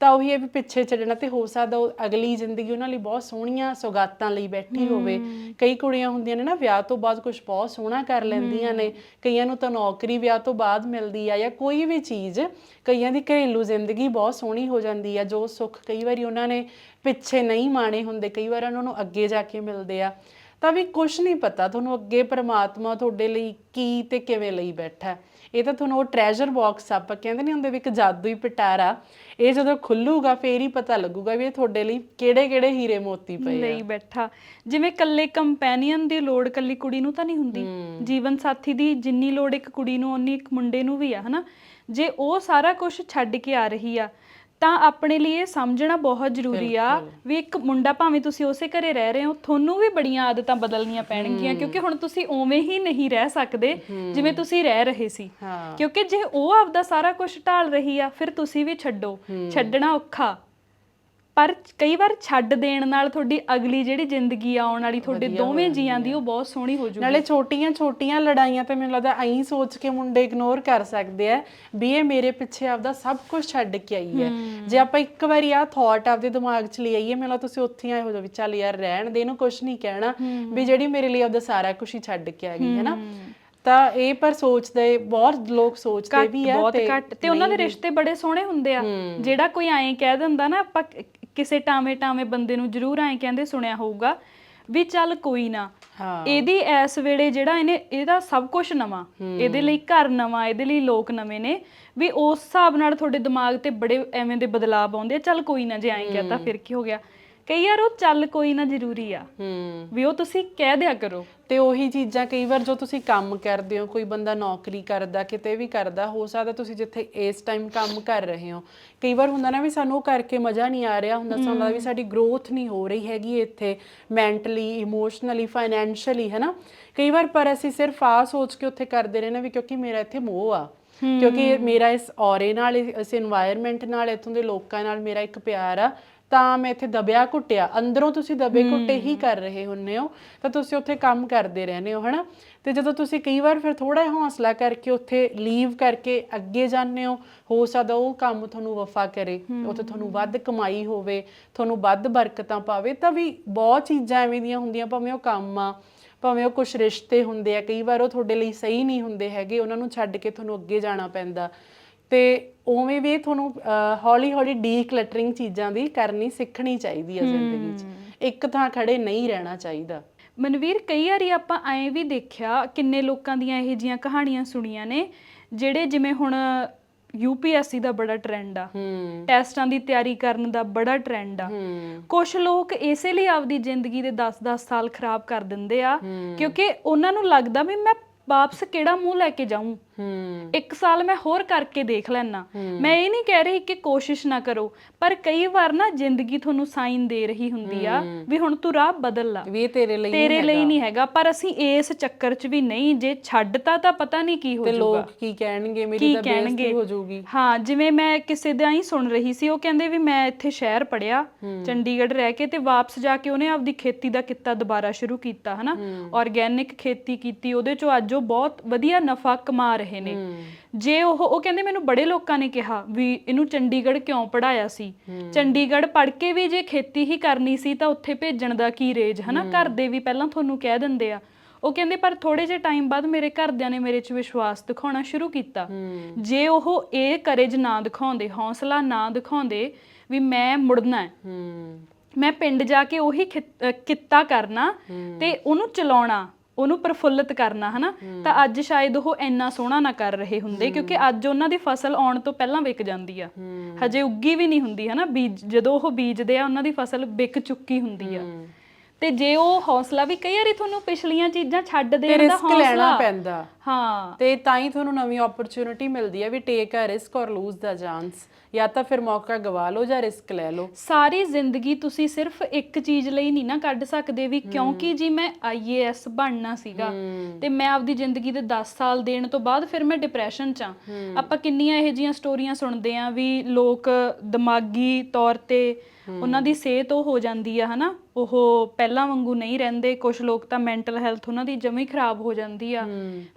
ਤਾਂ ਉਹੀ ਹੈ ਵੀ ਪਿੱਛੇ ਛੱਡਣਾ ਤੇ ਹੋ ਸਕਦਾ ਉਹ ਅਗਲੀ ਜ਼ਿੰਦਗੀ ਉਹਨਾਂ ਲਈ ਬਹੁਤ ਸੋਹਣੀਆਂ ਸੌਗਾਤਾਂ ਲਈ ਬੈਠੀ ਹੋਵੇ। ਕਈ ਕੁੜੀਆਂ ਹੁੰਦੀਆਂ ਨੇ ਨਾ ਵਿਆਹ ਤੋਂ ਬਾਅਦ ਕੁਝ ਬਹੁਤ ਸੋਹਣਾ ਕਰ ਲੈਂਦੀਆਂ ਨੇ। ਕਈਆਂ ਨੂੰ ਤਾਂ ਨੌਕਰੀ ਵਿਆਹ ਤੋਂ ਬਾਅਦ ਮਿਲਦੀ ਆ ਜਾਂ ਕੋਈ ਵੀ ਚੀਜ਼ ਕਈਆਂ ਦੀ ਘਰੇਲੂ ਜ਼ਿੰਦਗੀ ਬਹੁਤ ਸੋਹਣੀ ਹੋ ਜਾਂਦੀ ਆ। ਜੋ ਸੁੱਖ ਕਈ ਵਾਰੀ ਉਹਨਾਂ ਨੇ ਪਿੱਛੇ ਨਹੀਂ ਮਾਣੇ ਹੁੰਦੇ ਕਈ ਵਾਰ ਉਹਨਾਂ ਨੂੰ ਅੱਗੇ ਜਾ ਕੇ ਮਿਲਦੇ ਆ। ਤਾਂ ਵੀ ਕੁਝ ਨਹੀਂ ਪਤਾ ਤੁਹਾਨੂੰ ਅੱਗੇ ਪ੍ਰਮਾਤਮਾ ਤੁਹਾਡੇ ਲਈ ਕੀ ਤੇ ਕਿਵੇਂ ਲਈ ਬੈਠਾ। ਹੈ। ਇਹ ਤਾਂ ਤੁਹਾਨੂੰ ਉਹ ਟ੍ਰੈਜਰ ਬਾਕਸ ਆਪਾਂ ਕਹਿੰਦੇ ਨਹੀਂ ਹੁੰਦੇ ਵੀ ਇੱਕ ਜਾਦੂਈ ਪਿਟਾਰਾ। ਇਹ ਜਦੋਂ ਖੁੱਲੂਗਾ ਫੇਰ ਹੀ ਪਤਾ ਲੱਗੂਗਾ ਵੀ ਇਹ ਤੁਹਾਡੇ ਲਈ ਕਿਹੜੇ ਕਿਹੜੇ ਹੀਰੇ ਮੋਤੀ ਪਏ ਆ। ਲਈ ਬੈਠਾ। ਜਿਵੇਂ ਕੱਲੇ ਕੰਪੈਨੀਅਨ ਦੀ ਲੋੜ ਕੱਲੀ ਕੁੜੀ ਨੂੰ ਤਾਂ ਨਹੀਂ ਹੁੰਦੀ। ਜੀਵਨ ਸਾਥੀ ਦੀ ਜਿੰਨੀ ਲੋੜ ਇੱਕ ਕੁੜੀ ਨੂੰ ਓਨੀ ਇੱਕ ਮੁੰਡੇ ਨੂੰ ਵੀ ਆ ਹਨਾ? ਜੇ ਉਹ ਸਾਰਾ ਕੁਝ ਛੱਡ ਕੇ ਆ ਰਹੀ ਆ ਤਾਂ ਆਪਣੇ ਲਈ ਇਹ ਸਮਝਣਾ ਬਹੁਤ ਜ਼ਰੂਰੀ ਆ ਵੀ ਇੱਕ ਮੁੰਡਾ ਭਾਵੇਂ ਤੁਸੀਂ ਉਸੇ ਘਰੇ ਰਹਿ ਰਹੇ ਹੋ ਤੁਹਾਨੂੰ ਵੀ ਬੜੀਆਂ ਆਦਤਾਂ ਬਦਲਣੀਆਂ ਪੈਣਗੀਆਂ ਕਿਉਂਕਿ ਹੁਣ ਤੁਸੀਂ ਉਵੇਂ ਹੀ ਨਹੀਂ ਰਹਿ ਸਕਦੇ ਜਿਵੇਂ ਤੁਸੀਂ ਰਹਿ ਰਹੇ ਸੀ। ਕਿਉਂਕਿ ਜੇ ਉਹ ਆਪਦਾ ਸਾਰਾ ਕੁਝ ਢਾਲ ਰਹੀ ਆ ਫਿਰ ਤੁਸੀਂ ਵੀ ਛੱਡੋ। ਛੱਡਣਾ ਔਖਾ। ਪਰ ਕਈ ਵਾਰ ਛੱਡ ਦੇਣ ਨਾਲ ਤੁਹਾਡੀ ਅਗਲੀ ਜਿਹੜੀ ਜ਼ਿੰਦਗੀ ਆਉਣ ਵਾਲੀ ਤੁਹਾਡੇ ਦੋਵੇਂ ਜੀਆਂ ਦੀ ਉਹ ਬਹੁਤ ਸੋਹਣੀ ਹੋ ਜੂਗੀ। ਨਾਲੇ ਛੋਟੀਆਂ ਛੋਟੀਆਂ ਲੜਾਈਆਂ ਤੇ ਮੈਨੂੰ ਲੱਗਦਾ ਐਂ ਸੋਚ ਕੇ ਮੁੰਡੇ ਇਗਨੋਰ ਕਰ ਸਕਦੇ ਆ ਵੀ ਇਹ ਮੇਰੇ ਪਿੱਛੇ ਆਪਦਾ ਸਭ ਕੁਝ ਛੱਡ ਕੇ ਆਈ ਹੈ। ਜੇ ਆਪਾਂ ਇੱਕ ਵਾਰੀ ਆ ਥਾਟ ਆਪਦੇ ਦਿਮਾਗ 'ਚ ਲੈ ਆਈਏ ਮੈਨੂੰ ਲੱਗਦਾ ਤੁਸੀਂ ਉੱਥੇ ਆਏ ਹੋ ਜਾ ਵੀ ਚੱਲ ਯਾਰ ਰਹਿਣ ਦੇ ਇਹਨੂੰ ਕੁਝ ਨਹੀਂ ਕਹਿਣਾ ਵੀ ਜਿਹੜੀ ਮੇਰੇ ਲਈ ਆਪਦਾ ਸਾਰਾ ਕੁਝ ਹੀ ਛੱਡ ਕੇ ਆ ਗਈ ਹੈ ਨਾ। ਤਾਂ ਇਹ ਪਰ ਸੋਚਦੇ ਬਹੁਤ ਲੋਕ ਸੋਚਦੇ ਵੀ ਆ ਬਹੁਤ ਘੱਟ। ਤੇ ਉਹਨਾਂ ਦੇ ਰਿਸ਼ਤੇ ਬੜੇ ਸੋਹਣੇ ਹੁੰਦੇ ਆ। ਜਿਹੜਾ ਕੋਈ ਐਂ ਕਹਿ ਦਿੰਦਾ ਨਾ ਆਪਾਂ ਕਿਸੇ ਟਾਵੇਂ ਟਾਵੇਂ ਬੰਦੇ ਨੂੰ ਜ਼ਰੂਰ ਐਂ ਕਹਿੰਦੇ ਸੁਣਿਆ ਹੋਊਗਾ ਵੀ ਚੱਲ ਕੋਈ ਨਾ ਹਾਂ। ਇਹਦੀ ਇਸ ਵੇਲੇ ਜਿਹੜਾ ਇਹਨੇ ਇਹਦਾ ਸਭ ਕੁਝ ਨਵਾਂ ਇਹਦੇ ਲਈ ਘਰ ਨਵਾਂ ਇਹਦੇ ਲਈ ਲੋਕ ਨਵੇਂ ਨੇ ਵੀ ਉਸ ਹਿਸਾਬ ਨਾਲ ਤੁਹਾਡੇ ਦਿਮਾਗ ਤੇ ਬੜੇ ਐਵੇਂ ਦੇ ਬਦਲਾਅ ਆਉਂਦੇ ਆ ਚੱਲ ਕੋਈ ਨਾ ਜੇ ਐਂ ਕਹਤਾ ਫਿਰ ਕੀ ਹੋ ਗਿਆ? ਕਈ ਯਾਰ ਉਹ ਚੱਲ ਕੋਈ ਨਾ ਜ਼ਰੂਰੀ ਆ। ਹੂੰ। ਵੀ ਉਹ ਤੁਸੀਂ ਕਹਿ ਦਿਆ ਕਰੋ। ਤੇ ਉਹੀ ਚੀਜ਼ਾਂ ਕਈ ਵਾਰ ਜੋ ਤੁਸੀਂ ਕੰਮ ਕਰਦੇ ਹੋ ਕੋਈ ਬੰਦਾ ਨੌਕਰੀ ਕਰਦਾ ਕਿਤੇ ਵੀ ਕਰਦਾ ਹੋ ਸਕਦਾ ਤੁਸੀਂ ਜਿੱਥੇ ਇਸ ਟਾਈਮ ਕੰਮ ਕਰ ਰਹੇ ਹੋ। ਕਈ ਵਾਰ ਹੁੰਦਾ ਨਾ ਵੀ ਸਾਨੂੰ ਉਹ ਕਰਕੇ ਮਜ਼ਾ ਨਹੀਂ ਆ ਰਿਹਾ ਹੁੰਦਾ ਸਾਨੂੰ ਲੱਗਦਾ ਵੀ ਸਾਡੀ ਗਰੋਥ ਨਹੀਂ ਹੋ ਰਹੀ ਹੈਗੀ ਇੱਥੇ ਮੈਂਟਲੀ ਇਮੋਸ਼ਨਲੀ ਫਾਈਨੈਂਸ਼ੀਅਲੀ ਹੈਨਾ? ਕਈ ਵਾਰ ਪਰ ਅਸੀਂ ਸਿਰਫ ਆ ਸੋਚ ਕੇ ਉੱਥੇ ਕਰਦੇ ਰਹਿੰਦੇ ਵੀ ਕਿਉਂਕਿ ਮੇਰਾ ਇੱਥੇ ਮੋਹ ਆ। ਕਿਉਂਕਿ ਮੇਰਾ ਇਸ ਔਰੇ ਨਾਲ ਇਸ এনवायरमेंट ਨਾਲ ਇਥੋਂ ਦੇ ਲੋਕਾਂ ਨਾਲ ਮੇਰਾ ਇੱਕ ਪਿਆਰ ਆ। ਤਾਂ ਮੈਂ ਇੱਥੇ ਦਬਿਆ ਘੁੱਟਿਆ। ਅੰਦਰੋਂ ਤੁਸੀਂ ਦਬੇ ਘੁੱਟੇ ਹੀ ਕਰ ਰਹੇ ਹੁੰਨੇ ਹੋ। ਤਾਂ ਤੁਸੀਂ ਉੱਥੇ ਕੰਮ ਕਰਦੇ ਰਹਿੰਦੇ ਹੋ ਹਨਾ? ਤੇ ਜਦੋਂ ਤੁਸੀਂ ਕਈ ਵਾਰ ਫਿਰ ਥੋੜਾ ਜਿਹਾ ਹੌਸਲਾ ਕਰਕੇ ਉੱਥੇ ਲੀਵ ਕਰਕੇ ਅੱਗੇ ਜਾਂਦੇ ਹੋ ਹੋ ਸਕਦਾ ਉਹ ਕੰਮ ਤੁਹਾਨੂੰ ਵਫਾ ਕਰੇ। ਉੱਥੇ ਤੁਹਾਨੂੰ ਵੱਧ ਕਮਾਈ ਹੋਵੇ ਤੁਹਾਨੂੰ ਵੱਧ ਬਰਕਤਾਂ ਪਾਵੇ ਤਾਂ ਵੀ ਬਹੁਤ ਚੀਜ਼ਾਂ ਐਵੇਂ ਦੀਆਂ ਹੁੰਦੀਆਂ ਭਾਵੇਂ ਉਹ ਕੰਮ ਆ ਭਾਵੇਂ ਉਹ ਕੁਝ ਰਿਸ਼ਤੇ ਹੁੰਦੇ ਆ। ਕਈ ਵਾਰ ਉਹ ਤੁਹਾਡੇ ਲਈ ਸਹੀ ਨਹੀਂ ਹੁੰਦੇ ਹੈਗੇ ਉਹਨਾਂ ਨੂੰ ਛੱਡ ਕੇ ਤੁਹਾਨੂੰ ਅੱਗੇ ਜਾਣਾ ਪੈਂਦਾ। ਤੇ ਉਵੇਂ ਵੀ ਤੁਹਾਨੂੰ ਹੌਲੀ ਹੌਲੀ ਡੀਕਲਟਰਿੰਗ ਚੀਜ਼ਾਂ ਦੀ ਕਰਨੀ ਸਿੱਖਣੀ ਚਾਹੀਦੀ ਹੈ ਜ਼ਿੰਦਗੀ 'ਚ। ਇੱਕ ਥਾਂ ਖੜੇ ਨਹੀਂ ਰਹਿਣਾ ਚਾਹੀਦਾ। ਮਨਵੀਰ ਕਈ ਵਾਰੀ ਆਪਾਂ ਐਂ ਵੀ ਦੇਖਿਆ ਕਿੰਨੇ ਲੋਕਾਂ ਦੀਆਂ ਇਹ ਜੀਆਂ ਕਹਾਣੀਆਂ ਸੁਣੀਆਂ ਨੇ ਜਿਹੜੇ ਜਿਵੇਂ ਹੁਣ ਯੂਪੀਐਸਸੀ ਦਾ ਬੜਾ ਟ੍ਰੈਂਡ ਆ। ਟੈਸਟਾਂ ਦੀ ਤਿਆਰੀ ਕਰਨ ਦਾ ਬੜਾ ਟ੍ਰੈਂਡ ਆ। ਕੁਝ ਲੋਕ ਇਸੇ ਲਈ ਆਪਦੀ ਜ਼ਿੰਦਗੀ ਦੇ 10-10 ਸਾਲ ਖਰਾਬ ਕਰ ਦਿੰਦੇ ਆ ਕਿਉਂਕਿ ਉਹਨਾਂ ਨੂੰ ਲੱਗਦਾ ਵੀ ਮੈਂ ਵਾਪਸ ਕਿਹੜਾ ਮੂੰਹ ਲੈ ਕੇ ਜਾਊਂ। ਇੱਕ ਸਾਲ ਮੈਂ ਹੋਰ ਕਰਕੇ ਦੇਖ ਲੈਣਾ ਮੈਂ ਇਹ ਨਹੀਂ ਕਹਿ ਰਹੀ ਕਿ ਕੋਸ਼ਿਸ਼ ਨਾ ਕਰੋ ਪਰ ਕਈ ਵਾਰ ਨਾ ਜ਼ਿੰਦਗੀ ਤੁਹਾਨੂੰ ਸਾਈਨ ਦੇ ਰਹੀ ਹੁੰਦੀ ਆ ਵੀ ਹੁਣ ਤੂੰ ਰਾਹ ਬਦਲ ਲਾ। ਵੀ ਇਹ ਤੇਰੇ ਲਈ ਤੇਰੇ ਲਈ ਨਹੀਂ ਹੈਗਾ ਪਰ ਅਸੀਂ ਇਸ ਚੱਕਰ 'ਚ ਵੀ ਨਹੀਂ ਜੇ ਛੱਡਤਾ ਤਾਂ ਪਤਾ ਨਹੀਂ ਕੀ ਹੋ ਤੇ ਜਾਊਗਾ। ਲੋਕ ਕੀ ਕਹਿਣਗੇ ਮੇਰੀ ਤਾਂ ਬੇਇੱਜ਼ਤੀ ਹੋ ਜਾਊਗੀ। ਹਾਂ ਜਿਵੇਂ ਮੈਂ ਕਿਸੇ ਦਾ ਹੀ ਸੁਣ ਰਹੀ ਸੀ ਉਹ ਕਹਿੰਦੇ ਵੀ ਮੈਂ ਇੱਥੇ ਸ਼ਹਿਰ ਪੜਿਆ ਚੰਡੀਗੜ੍ਹ ਰਹਿ ਕੇ ਤੇ ਵਾਪਸ ਜਾ ਕੇ ਉਹਨੇ ਆਪਦੀ ਖੇਤੀ ਦਾ ਕਿੱਤਾ ਦੁਬਾਰਾ ਸ਼ੁਰੂ ਕੀਤਾ ਹਨਾ? ਆਰਗੈਨਿਕ ਖੇਤੀ ਕੀਤੀ ਉਹਦੇ ਚੋਂ ਅੱਜ ਉਹ ਬਹੁਤ ਵਧੀਆ ਨਫਾ ਕਮਾ ਰਹੇ ਨੇ। ਜੇ ਉਹ ਉਹ ਕਹਿੰਦੇ ਮੈਨੂੰ ਬੜੇ ਲੋਕਾਂ ਨੇ ਕਿਹਾ ਵੀ ਇਹਨੂੰ ਚੰਡੀਗੜ੍ਹ ਕਿਉਂ ਪੜਾਇਆ ਸੀ? ਚੰਡੀਗੜ੍ਹ ਪੜ ਕੇ ਵੀ ਜੇ ਖੇਤੀ ਹੀ ਕਰਨੀ ਸੀ ਤਾਂ ਉੱਥੇ ਭੇਜਣ ਦਾ ਕੀ ਰੇਜ ਹਨਾ? ਘਰ ਦੇ ਵੀ ਪਹਿਲਾਂ ਤੁਹਾਨੂੰ ਕਹਿ ਦਿੰਦੇ ਆ। ਉਹ ਕਹਿੰਦੇ ਪਰ ਥੋੜੇ ਜਿਹੇ ਟਾਈਮ ਬਾਅਦ ਮੇਰੇ ਘਰਦਿਆਂ ਨੇ ਮੇਰੇ 'ਚ ਵਿਸ਼ਵਾਸ ਦਿਖਾਉਣਾ ਸ਼ੁਰੂ ਕੀਤਾ। ਜੇ ਉਹ ਇਹ ਕਰੇਜ ਨਾ ਦਿਖਾਉਂਦੇ ਹੌਸਲਾ ਨਾ ਦਿਖਾਉਂਦੇ ਵੀ ਮੈਂ ਮੁੜਨਾ ਹੈ। ਮੈਂ ਪਿੰਡ ਜਾ ਕੇ ਉਹੀ ਕਿੱਤਾ ਕਰਨਾ ਤੇ ਉਹਨੂੰ ਚਲਾਉਣਾ। ਉਹਨੂੰ ਪ੍ਰਫੁੱਲਤ ਕਰਨਾ ਹਨਾ? ਤਾਂ ਅੱਜ ਸ਼ਾਇਦ ਉਹ ਇੰਨਾ ਸੋਹਣਾ ਨਾ ਕਰ ਰਹੇ ਹੁੰਦੇ ਕਿਉਂਕਿ ਅੱਜ ਉਹਨਾਂ ਦੀ ਫਸਲ ਆਉਣ ਤੋਂ ਪਹਿਲਾਂ ਵਿਕ ਜਾਂਦੀ ਆ। ਹਜੇ ਉੱਗੀ ਵੀ ਨਹੀਂ ਹੁੰਦੀ ਹਨਾ? ਬੀਜ ਜਦੋਂ ਉਹ ਬੀਜਦੇ ਆ ਉਹਨਾਂ ਦੀ ਫਸਲ ਵਿਕ ਚੁੱਕੀ ਹੁੰਦੀ ਆ। ਤੇ ਜੇ ਉਹ ਹੌਸਲਾ ਵੀ ਕਈ ਵਾਰੀ ਤੁਹਾਨੂੰ ਪਿਛਲੀਆਂ ਚੀਜ਼ਾਂ ਛੱਡ ਦੇ ਦਾ ਹੌਸਲਾ ਲੈਣਾ ਪੈਂਦਾ। ਹਾਂ। ਤੇ ਤਾਂ ਹੀ ਤੁਹਾਨੂੰ ਨਵੀਂ ਓਪਰਚ्युनिटी ਮਿਲਦੀ ਹੈ ਵੀ ਟੇਕ ਅ ਰਿਸਕ ਔਰ ਲੂਜ਼ ਦਾ ਚਾਂਸ ਜਾਂ ਤਾਂ ਫਿਰ ਮੌਕਾ ਗਵਾ ਲਓ ਜਾਂ ਰਿਸਕ ਲੈ ਲਓ। ਸਾਰੀ ਜ਼ਿੰਦਗੀ ਤੁਸੀਂ ਸਿਰਫ ਇੱਕ ਚੀਜ਼ ਲਈ ਨਹੀਂ ਨਾ ਕੱਢ ਸਕਦੇ ਵੀ ਕਿਉਂਕਿ ਜੀ ਮੈਂ ਆਈਏਐਸ ਬਣਨਾ ਸੀਗਾ ਤੇ ਮੈਂ ਆਪਦੀ ਜ਼ਿੰਦਗੀ ਦੇ 10 ਸਾਲ ਦੇਣ ਤੋਂ ਬਾਅਦ ਫਿਰ ਮੈਂ ਡਿਪਰੈਸ਼ਨ 'ਚ ਆ ਆਪਾਂ ਕਿੰਨੀਆਂ ਇਹੋ ਜੀਆਂ ਸਟੋਰੀਆਂ ਸੁਣਦੇ ਆ ਵੀ ਲੋਕ ਦਿਮਾਗੀ ਤੌਰ ਤੇ ਉਹਨਾਂ ਦੀ ਸਿਹਤ ਉਹ ਹੋ ਜਾਂਦੀ ਆ ਹਨਾ? ਉਹ ਪਹਿਲਾਂ ਵਾਂਗੂ ਨਹੀਂ ਰਹਿੰਦੇ ਕੁਝ ਲੋਕ ਤਾਂ ਮੈਂਟਲ ਹੈਲਥ ਉਹਨਾਂ ਦੀ ਜਮੀ ਖਰਾਬ ਹੋ ਜਾਂਦੀ ਆ।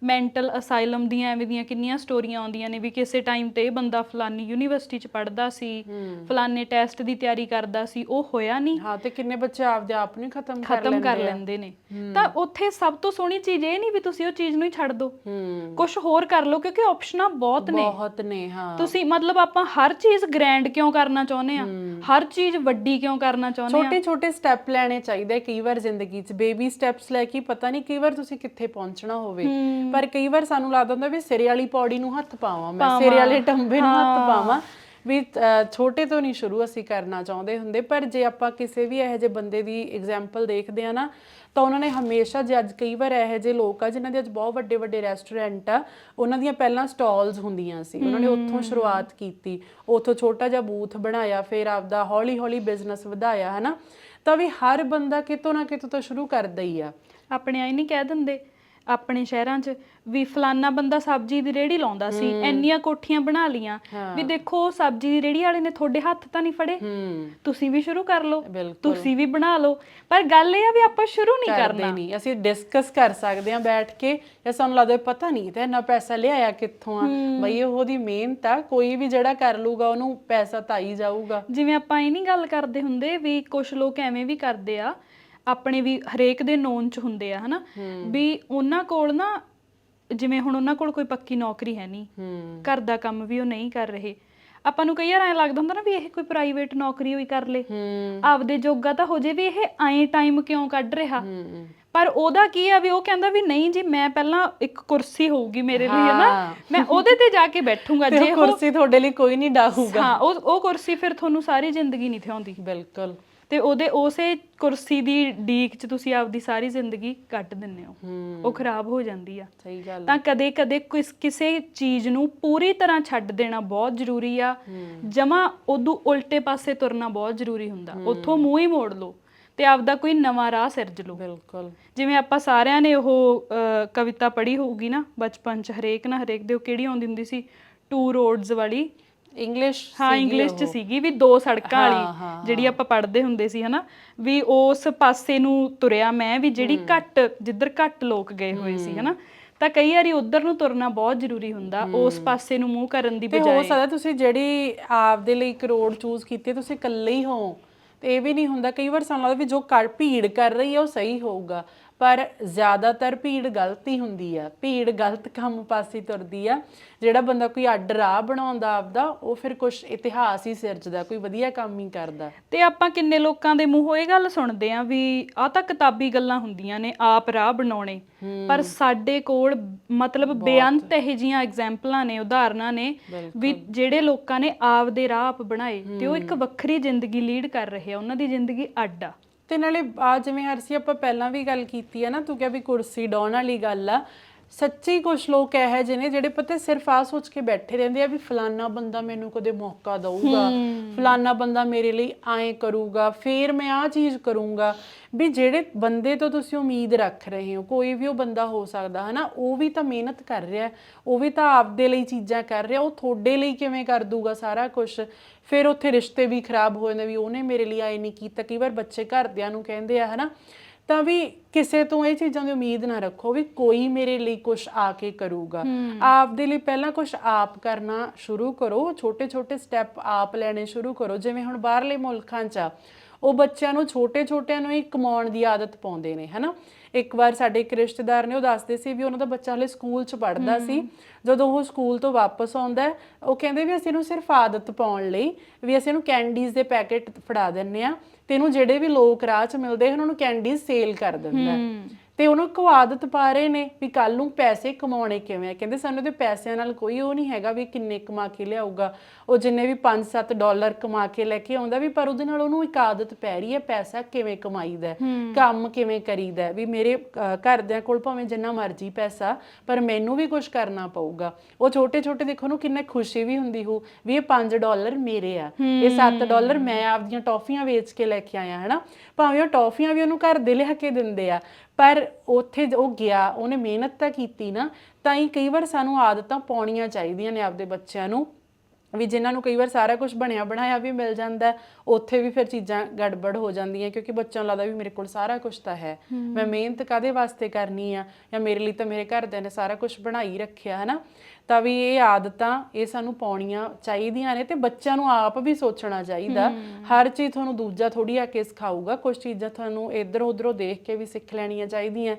ਮੈਂਟਲ ਅਸਾਈਲਮ ਦੀਆਂ ਐਵੇਂ ਦੀਆਂ ਕਿੰਨੀਆਂ ਸਟੋਰੀਆਂ ਆਉਂਦੀਆਂ ਨੇ ਵੀ ਕਿਸੇ ਟਾਈਮ ਤੇ ਇਹ ਬੰਦਾ ਫਲਾਨੀ ਯੂਨੀਵਰਸਿਟੀ ਚ ਪੜਦਾ ਸੀ ਫਲਾਨੇ ਟੈਸਟ ਦੀ ਤਿਆਰੀ ਕਰਦਾ ਸੀ ਉਹ ਹੋਇਆ ਨਹੀਂ। ਹਾਂ ਤੇ ਕਿੰਨੇ ਬੱਚੇ ਆਪਦੇ ਆਪ ਨੂੰ ਖਤਮ ਕਰ ਖਤਮ ਕਰ ਲੈਂਦੇ ਨੇ। ਤਾਂ ਉੱਥੇ ਸਭ ਤੋਂ ਸੋਹਣੀ ਚੀਜ਼ ਇਹ ਨਹੀਂ ਵੀ ਤੁਸੀਂ ਉਹ ਚੀਜ਼ ਨੂੰ ਹੀ ਛੱਡ ਦਿਓ ਕੁਝ ਹੋਰ ਕਰ ਲਓ ਕਿਉਂਕਿ ਆਪਸ਼ਨਾਂ ਬਹੁਤ ਨੇ। ਬਹੁਤ ਨੇ ਹਾਂ। ਤੁਸੀਂ ਮਤਲਬ ਆਪਾਂ ਹਰ ਚੀਜ਼ ਗ੍ਰੈਂਡ ਕਿਉਂ ਕਰਨਾ ਚਾਹੁੰਦੇ ਆ? ਹਰ ਚੀਜ਼ ਵੱਡੀ ਕਿਉਂ ਕਰਨਾ ਚਾਹੁੰਦੇ ਆ? ਛੋਟੇ ਛੋਟੇ ਸਟੈਪ ਲੈਣੇ ਚਾਹੀਦੇ ਕਈ ਵਾਰ ਜ਼ਿੰਦਗੀ 'ਚ। ਬੇਬੀ ਸਟੈਪਸ ਲੈ ਕੇ ਪਤਾ ਨਹੀਂ ਕਈ ਵਾਰ ਤੁਸੀਂ ਕਿੱਥੇ ਪਹੁੰਚਣਾ ਹੋਵੇ। ਪਰ ਕਈ ਵਾਰ ਸਾਨੂੰ ਲੱਗਦਾ ਹੁੰਦਾ ਵੀ ਸਿਰੇ ਵਾਲੀ ਪੌੜੀ ਨੂੰ ਹੱਥ ਪਾਵਾਂ ਮੈਂ ਸਿਰੇ ਵਾਲੇ ਟੰਬੇ ਨੂੰ ਹੱਥ ਪਾਵਾਂ। ਵੀ ਛੋਟੇ ਤੋਂ ਨਹੀਂ ਸ਼ੁਰੂ ਅਸੀਂ ਕਰਨਾ ਚਾਹੁੰਦੇ ਹੁੰਦੇ। ਪਰ ਜੇ ਆਪਾਂ ਕਿਸੇ ਵੀ ਇਹੋ ਜਿਹੇ ਬੰਦੇ ਦੀ ਐਗਜ਼ਾਮਪਲ ਦੇਖਦੇ ਆ ਨਾ ਤਾਂ ਉਹਨਾਂ ਨੇ ਹਮੇਸ਼ਾ ਜੇ ਅੱਜ ਕਈ ਵਾਰ ਇਹੋ ਜਿਹੇ ਲੋਕ ਆ ਜਿਨ੍ਹਾਂ ਦੇ ਅੱਜ ਬਹੁਤ ਵੱਡੇ ਵੱਡੇ ਰੈਸਟੋਰੈਂਟ ਆ ਉਹਨਾਂ ਦੀਆਂ ਪਹਿਲਾਂ ਸਟਾਲਸ ਹੁੰਦੀਆਂ ਸੀ। ਉਹਨਾਂ ਨੇ ਉੱਥੋਂ ਸ਼ੁਰੂਆਤ ਕੀਤੀ। ਉੱਥੋਂ ਛੋਟਾ ਜਿਹਾ ਬੂਥ ਬਣਾਇਆ ਫਿਰ ਆਪਦਾ ਹੌਲੀ ਹੌਲੀ ਬਿਜ਼ਨਸ ਵਧਾਇਆ ਹਨਾ? ਤਾਂ ਵੀ ਹਰ ਬੰਦਾ ਕਿਤੋਂ ਨਾ ਕਿਤੋਂ ਤਾਂ ਸ਼ੁਰੂ ਕਰਦਾ ਹੀ ਆ। ਆਪਣੇ ਆਈ ਨਹੀਂ ਕਹਿ ਦਿੰਦੇ। ਆਪਣੇ ਸ਼ਹਿਰਾਂ 'ਚ ਵੀ ਫਲਾਨਾ ਬੰਦਾ ਸਬਜ਼ੀ ਦੀ ਰੇੜੀ ਲਾਉਂਦਾ ਸੀ ਇੰਨੀਆਂ ਕੋਠੀਆਂ ਬਣਾ ਲੀਆਂ ਵੀ ਦੇਖੋ ਸਬਜ਼ੀ ਦੀ ਰੇੜੀ ਵਾਲੇ ਨੇ ਤੁਹਾਡੇ ਹੱਥ ਤਾਂ ਨਹੀਂ ਫੜੇ। ਤੁਸੀਂ ਵੀ ਸ਼ੁਰੂ ਕਰ ਲਓ ਤੁਸੀਂ ਵੀ ਬਣਾ ਲਓ। ਪਰ ਗੱਲ ਇਹ ਆ ਵੀ ਆਪਾਂ ਸ਼ੁਰੂ ਨਹੀਂ ਕਰਨਾ। ਨਹੀਂ। ਅਸੀਂ ਡਿਸਕਸ ਕਰ ਸਕਦੇ ਹਾਂ ਬੈਠ ਕੇ ਜਾਂ ਸਾਨੂੰ ਲੱਗਦਾ ਪਤਾ ਨਹੀਂ ਤੇ ਇੰਨਾ ਪੈਸਾ ਲਿਆਇਆ ਕਿੱਥੋਂ ਆ। ਬਈ ਉਹਦੀ ਮਿਹਨਤ ਆ ਕੋਈ ਵੀ ਜਿਹੜਾ ਕਰ ਲੂਗਾ ਉਹਨੂੰ ਪੈਸਾ ਤਾਂ ਹੀ ਜਾਊਗਾ। ਜਿਵੇਂ ਆਪਾਂ ਇਹ ਨਹੀਂ ਗੱਲ ਕਰਦੇ ਹੁੰਦੇ ਵੀ ਕੁਝ ਲੋਕ ਐਵੇਂ ਵੀ ਕਰਦੇ ਆ ਆਪਣੇ ਵੀ ਹਰੇਕ ਦੇ ਨੋਨ ਚ ਹੁੰਦੇ ਆ ਹਨਾ? ਵੀ ਉਹਨਾਂ ਕੋਲ ਨਾ ਜਿਵੇਂ ਹੁਣ ਉਹਨਾਂ ਕੋਲ ਕੋਈ ਪੱਕੀ ਨੌਕਰੀ ਹੈ ਨਹੀਂ ਘਰ ਦਾ ਕੰਮ ਵੀ ਉਹ ਨਹੀਂ ਕਰ ਰਹੇ। ਆਪਾਂ ਨੂੰ ਕਈ ਵਾਰ ਐਂ ਲੱਗਦਾ ਹੁੰਦਾ ਨਾ ਵੀ ਇਹ ਕੋਈ ਪ੍ਰਾਈਵੇਟ ਨੌਕਰੀ ਹੋਈ ਕਰ ਲੇ। ਆਪਦੇ ਜੋਗਾ ਤਾਂ ਹੋ ਜੇ ਵੀ ਇਹ ਐਂ ਟਾਈਮ ਕਿਉਂ ਕੱਢ ਰਿਹਾ? ਪਰ ਉਹਦਾ ਕੀ ਆ ਵੀ ਉਹ ਕਹਿੰਦਾ ਵੀ ਨਹੀਂ ਜੀ ਮੈਂ ਪਹਿਲਾਂ ਇੱਕ ਕੁਰਸੀ ਹੋਊਗੀ ਮੇਰੇ ਲਈ ਹੈ। ਨਾ। ਮੈਂ ਉਹਦੇ ਤੇ ਜਾ ਕੇ ਬੈਠੂੰਗਾ। ਜੇ ਉਹ ਕੁਰਸੀ ਤੁਹਾਡੇ ਲਈ ਕੋਈ ਨਹੀਂ ਡਾਹੂਗਾ। ਹਾਂ ਉਹ ਉਹ ਕੁਰਸੀ ਫਿਰ ਤੁਹਾਨੂੰ ਸਾਰੀ ਜ਼ਿੰਦਗੀ ਨਹੀਂ ਥਿਆਉਂਦੀ। ਬਿਲਕੁਲ। ਤੇ ਉਹਦੇ ਉਸੇ ਕੁਰਸੀ ਦੀ ਡੀਕ 'ਚ ਤੁਸੀਂ ਆਪਦੀ ਸਾਰੀ ਜ਼ਿੰਦਗੀ ਕੱਟ ਦਿੰਦੇ ਹੋ। ਉਹ ਖਰਾਬ ਹੋ ਜਾਂਦੀ ਆ। ਸਹੀ ਗੱਲ ਤਾਂ ਕਦੇ-ਕਦੇ ਕਿਸ ਕਿਸੇ ਚੀਜ਼ ਨੂੰ ਪੂਰੀ ਤਰ੍ਹਾਂ ਛੱਡ ਦੇਣਾ ਬਹੁਤ ਜ਼ਰੂਰੀ ਆ। ਜਮਾ ਉਦੋਂ ਉਲਟੇ ਪਾਸੇ ਤੁਰਨਾ ਬਹੁਤ ਜ਼ਰੂਰੀ ਹੁੰਦਾ। ਉੱਥੋਂ ਮੂੰਹ ਹੀ ਮੋੜ ਲਓ ਤੇ ਆਪਦਾ ਕੋਈ ਨਵਾਂ ਰਾਹ ਸਿਰਜ ਲਓ। ਬਿਲਕੁਲ। ਜਿਵੇਂ ਆਪਾਂ ਸਾਰਿਆਂ ਨੇ ਉਹ ਕਵਿਤਾ ਪੜ੍ਹੀ ਹੋਊਗੀ ਨਾ ਬਚਪਨ 'ਚ ਹਰੇਕ ਨਾ ਹਰੇਕ ਦੇ ਉਹ ਕਿਹੜੀ ਆਉਂਦੀ ਹੁੰਦੀ ਸੀ? ਟੂ ਰੋਡਸ ਵਾਲੀ। ਇੰਗਲਿਸ਼ ਹਾਂ ਇੰਗਲਿਸ਼ 'ਚ ਸੀਗੀ ਵੀ ਦੋ ਸੜਕਾਂ ਵਾਲੀ ਜਿਹੜੀ ਆਪਾਂ ਪੜ੍ਹਦੇ ਹੁੰਦੇ ਸੀ ਹਨਾ? ਵੀ ਉਸ ਪਾਸੇ ਨੂੰ ਤੁਰਿਆ ਮੈਂ ਵੀ ਜਿਹੜੀ ਘੱਟ ਜਿੱਧਰ ਘੱਟ ਲੋਕ ਗਏ ਹੋਏ ਸੀ ਹਨਾ? ਤਾਂ ਕਈ ਵਾਰੀ ਉਧਰ ਨੂੰ ਤੁਰਨਾ ਬਹੁਤ ਜ਼ਰੂਰੀ ਹੁੰਦਾ ਉਸ ਪਾਸੇ ਨੂੰ ਮੂੰਹ ਕਰਨ ਦੀ ਤੇ ਹੋ ਬਜਾਏ। ਸਕਦਾ ਤੁਸੀਂ ਜਿਹੜੀ ਆਪਦੇ ਲਈ ਇੱਕ ਰੋਡ ਚੂਜ਼ ਕੀਤੀ ਤੁਸੀਂ ਇਕੱਲੇ ਹੀ ਹੋ ਤੇ ਇਹ ਵੀ ਨਹੀਂ ਹੁੰਦਾ ਕਈ ਵਾਰ ਸਾਨੂੰ ਲੱਗਦਾ ਵੀ ਜੋ ਕਰ ਭੀੜ ਕਰ ਰਹੀ ਹੈ ਉਹ ਸਹੀ ਹੋਊਗਾ। ਪਰ ਜ਼ਿਆਦਾਤਰ ਭੀੜ ਗਲਤ ਹੀ ਹੁੰਦੀ ਆ। ਭੀੜ ਗਲਤ ਕੰਮ ਪਾਸੇ ਤੁਰਦੀ ਆ। ਜਿਹੜਾ ਬੰਦਾ ਕੋਈ ਅੱਡ ਰਾਹ ਬਣਾਉਂਦਾ ਆਪਦਾ ਉਹ ਫਿਰ ਕੁਝ ਇਤਿਹਾਸ ਹੀ ਸਿਰਜਦਾ ਕੋਈ ਵਧੀਆ ਕੰਮ ਹੀ ਕਰਦਾ। ਤੇ ਆਪਾਂ ਕਿੰਨੇ ਲੋਕਾਂ ਦੇ ਮੂੰਹੋਂ ਇਹ ਗੱਲ ਸੁਣਦੇ ਆ ਵੀ ਆ ਤਾਂ ਕਿਤਾਬੀ ਗੱਲਾਂ ਹੁੰਦੀਆਂ ਨੇ ਆਪ ਰਾਹ ਬਣਾਉਣੇ। ਪਰ ਸਾਡੇ ਕੋਲ ਮਤਲਬ ਬੇਅੰਤ ਇਹ ਜੀਆਂ ਐਗਜ਼ਾਮਪਲਾਂ ਨੇ ਉਦਾਹਰਨਾਂ ਨੇ ਵੀ ਜਿਹੜੇ ਲੋਕਾਂ ਨੇ ਆਪ ਦੇ ਰਾਹ ਆਪ ਬਣਾਏ ਤੇ ਉਹ ਇੱਕ ਵੱਖਰੀ ਜ਼ਿੰਦਗੀ ਲੀਡ ਕਰ ਰਹੇ ਆ। ਉਹਨਾਂ ਦੀ ਜ਼ਿੰਦਗੀ ਅੱਡ ਆ। ਤੇ ਨਾਲੇ ਆ ਜਿਵੇਂ ਹਰਸੀ, ਆਪਾਂ ਪਹਿਲਾਂ ਵੀ ਗੱਲ ਕੀਤੀ ਆ ਨਾ, ਤੂੰ ਕਿਹਾ ਵੀ ਕੁਰਸੀ ਡਾਉਣ ਵਾਲੀ ਗੱਲ ਆ। ਸੱਚੀ ਕੁਝ ਲੋਕ ਇਹੋ ਜਿਹੇ ਨੇ ਜਿਹੜੇ ਪਤਾ ਸਿਰਫ ਆ ਸੋਚ ਕੇ ਬੈਠੇ ਰਹਿੰਦੇ ਆ ਵੀ ਫਲਾਨਾ ਬੰਦਾ ਮੈਨੂੰ ਕਦੇ ਮੌਕਾ ਦਊਗਾ। ਫਲਾਨਾ ਬੰਦਾ ਮੇਰੇ ਲਈ ਐਂ ਕਰੂਗਾ ਫੇਰ ਮੈਂ ਆ ਚੀਜ਼ ਕਰੂੰਗਾ। ਵੀ ਜਿਹੜੇ ਬੰਦੇ ਤੋਂ ਤੁਸੀਂ ਉਮੀਦ ਰੱਖ ਰਹੇ ਹੋ ਕੋਈ ਵੀ ਉਹ ਬੰਦਾ ਹੋ ਸਕਦਾ ਹਨਾ? ਉਹ ਵੀ ਤਾਂ ਮਿਹਨਤ ਕਰ ਰਿਹਾ ਉਹ ਵੀ ਤਾਂ ਆਪਦੇ ਲਈ ਚੀਜ਼ਾਂ ਕਰ ਰਿਹਾ ਉਹ ਤੁਹਾਡੇ ਲਈ ਕਿਵੇਂ ਕਰ ਦੂਗਾ ਸਾਰਾ ਕੁਝ ਫਿਰ ਉੱਥੇ ਰਿਸ਼ਤੇ ਵੀ ਖਰਾਬ ਹੋ ਜਾਂਦੇ ਵੀ ਉਹਨੇ ਮੇਰੇ ਲਈ ਆਏ ਨਹੀਂ ਕੀਤਾ। ਕਈ ਵਾਰ ਬੱਚੇ ਘਰਦਿਆਂ ਨੂੰ ਕਹਿੰਦੇ ਆ ਹਨਾ? ਤਾਂ ਵੀ ਕਿਸੇ ਤੋਂ ਇਹ ਚੀਜ਼ਾਂ ਦੀ ਉਮੀਦ ਨਾ ਰੱਖੋ ਵੀ ਕੋਈ ਮੇਰੇ ਲਈ ਕੁਝ ਆ ਕੇ ਕਰੂਗਾ। ਆਪਦੇ ਲਈ ਪਹਿਲਾਂ ਕੁਝ ਆਪ ਕਰਨਾ ਸ਼ੁਰੂ ਕਰੋ ਛੋਟੇ ਛੋਟੇ ਸਟੈਪ ਆਪ ਲੈਣੇ ਸ਼ੁਰੂ ਕਰੋ। ਜਿਵੇਂ ਹੁਣ ਬਾਹਰਲੇ ਮੁਲਕਾਂ 'ਚ ਆ ਉਹ ਬੱਚਿਆਂ ਨੂੰ ਛੋਟੇ ਛੋਟਿਆਂ ਨੂੰ ਹੀ ਕਮਾਉਣ ਦੀ ਆਦਤ ਪਾਉਂਦੇ ਨੇ ਹਨਾ? ਇੱਕ ਵਾਰ ਸਾਡੇ ਇੱਕ ਰਿਸ਼ਤੇਦਾਰ ਨੇ ਉਹ ਦੱਸਦੇ ਸੀ ਵੀ ਉਹਨਾਂ ਦਾ ਬੱਚਾ ਹਲੇ ਸਕੂਲ 'ਚ ਪੜ੍ਹਦਾ ਸੀ। ਜਦੋਂ ਉਹ ਸਕੂਲ ਤੋਂ ਵਾਪਸ ਆਉਂਦਾ ਉਹ ਕਹਿੰਦੇ ਵੀ ਅਸੀਂ ਇਹਨੂੰ ਸਿਰਫ ਆਦਤ ਪਾਉਣ ਲਈ ਵੀ ਅਸੀਂ ਇਹਨੂੰ ਕੈਂਡੀਜ਼ ਦੇ ਪੈਕੇਟ ਫੜਾ ਦਿੰਨੇ ਆ ਤੇ ਇਹਨੂੰ ਜਿਹੜੇ ਵੀ ਲੋਕ ਰਾਹ 'ਚ ਮਿਲਦੇ ਉਹਨਾਂ ਨੂੰ ਕੈਂਡੀਜ਼ ਸੇਲ ਕਰ ਦਿੰਦਾ। ਤੇ ਉਹਨੂੰ ਇੱਕ ਆਦਤ ਪਾ ਰਹੇ ਨੇ ਵੀ ਕੱਲ ਨੂੰ ਪੈਸੇ ਕਮਾਉਣੇ ਕਿਵੇਂ ਆ। ਕਹਿੰਦੇ ਸਾਨੂੰ ਤੇ ਪੈਸਿਆਂ ਨਾਲ ਕੋਈ ਉਹ ਨਹੀਂ ਹੈਗਾ ਵੀ ਕਿੰਨੇ ਕਮਾ ਕੇ ਲਿਆਊਗਾ। ਉਹ ਜਿੰਨੇ ਵੀ 5-7 ਡਾਲਰ ਕਮਾ ਕੇ ਲੈ ਕੇ ਆਉਂਦਾ ਵੀ ਪਰ ਉਹਦੇ ਨਾਲ ਉਹਨੂੰ ਇੱਕ ਆਦਤ ਪੈ ਰਹੀ ਹੈ ਪੈਸਾ ਕਿਵੇਂ ਕਮਾਈਦਾ ਕੰਮ ਕਿਵੇਂ ਕਰੀਦਾ ਵੀ ਮੇਰੇ ਘਰਦਿਆਂ ਕੋਲ ਭਾਵੇਂ ਜਿੰਨਾ ਮਰਜ਼ੀ ਪੈਸਾ ਪਰ ਮੈਨੂੰ ਵੀ ਕੁਝ ਕਰਨਾ ਪਊਗਾ। ਉਹ ਛੋਟੇ ਛੋਟੇ ਦੇਖੋ ਨੂੰ ਕਿੰਨਾ ਖੁਸ਼ੀ ਵੀ ਹੁੰਦੀ ਹੋ ਵੀ ਇਹ 5 ਡਾਲਰ ਮੇਰੇ ਆ। ਇਹ 7 ਡਾਲਰ ਮੈਂ ਆਪਦੀਆਂ ਟੌਫੀਆਂ ਵੇਚ ਕੇ ਲੈ ਕੇ ਆਇਆ ਹਨਾ? ਭਾਵੇਂ ਉਹ ਟੌਫੀਆਂ ਵੀ ਉਹਨੂੰ ਘਰ ਦੇ ਲਿਆ ਕੇ ਦਿੰਦੇ ਆ ਪਰ ਉੱਥੇ ਉਹ ਗਿਆ ਉਹਨੇ ਮਿਹਨਤ ਤਾਂ ਕੀਤੀ ਨਾ ਤਾਂ ਹੀ ਕਈ ਵਾਰ ਸਾਨੂੰ ਆਦਤਾਂ ਪਾਉਣੀਆਂ ਚਾਹੀਦੀਆਂ ਨੇ ਆਪਦੇ ਬੱਚਿਆਂ ਨੂੰ। ਵੀ ਜਿਨ੍ਹਾਂ ਨੂੰ ਕਈ ਵਾਰ ਸਾਰਾ ਕੁਝ ਬਣਿਆ ਬਣਾਇਆ ਵੀ ਮਿਲ ਜਾਂਦਾ ਉੱਥੇ ਵੀ ਫਿਰ ਚੀਜ਼ਾਂ ਗੜਬੜ ਹੋ ਜਾਂਦੀਆਂ ਕਿਉਂਕਿ ਬੱਚਿਆਂ ਨੂੰ ਲੱਗਦਾ ਵੀ ਮੇਰੇ ਕੋਲ ਸਾਰਾ ਕੁਝ ਤਾਂ ਹੈ। ਮੈਂ ਮਿਹਨਤ ਕਾਦੇ ਵਾਸਤੇ ਕਰਨੀ ਆ? ਜਾਂ ਮੇਰੇ ਲਈ ਤਾਂ ਮੇਰੇ ਘਰਦਿਆਂ ਨੇ ਸਾਰਾ ਕੁਝ ਬਣਾ ਹੀ ਰੱਖਿਆ ਹੈ ਨਾ ਤਾਂ ਵੀ ਇਹ ਆਦਤਾਂ ਇਹ ਸਾਨੂੰ ਪਾਉਣੀਆਂ ਚਾਹੀਦੀਆਂ ਨੇ ਤੇ ਬੱਚਿਆਂ ਨੂੰ ਆਪ ਵੀ ਸੋਚਣਾ ਚਾਹੀਦਾ। ਹਰ ਚੀਜ਼ ਤੁਹਾਨੂੰ ਦੂਜਾ ਥੋੜੀ ਆ ਕੇ ਸਿਖਾਊਗਾ। ਕੁਝ ਚੀਜ਼ਾਂ ਤੁਹਾਨੂੰ ਇੱਧਰ ਉੱਧਰੋਂ ਦੇਖ ਕੇ ਵੀ ਸਿੱਖ ਲੈਣੀਆਂ ਚਾਹੀਦੀਆਂ।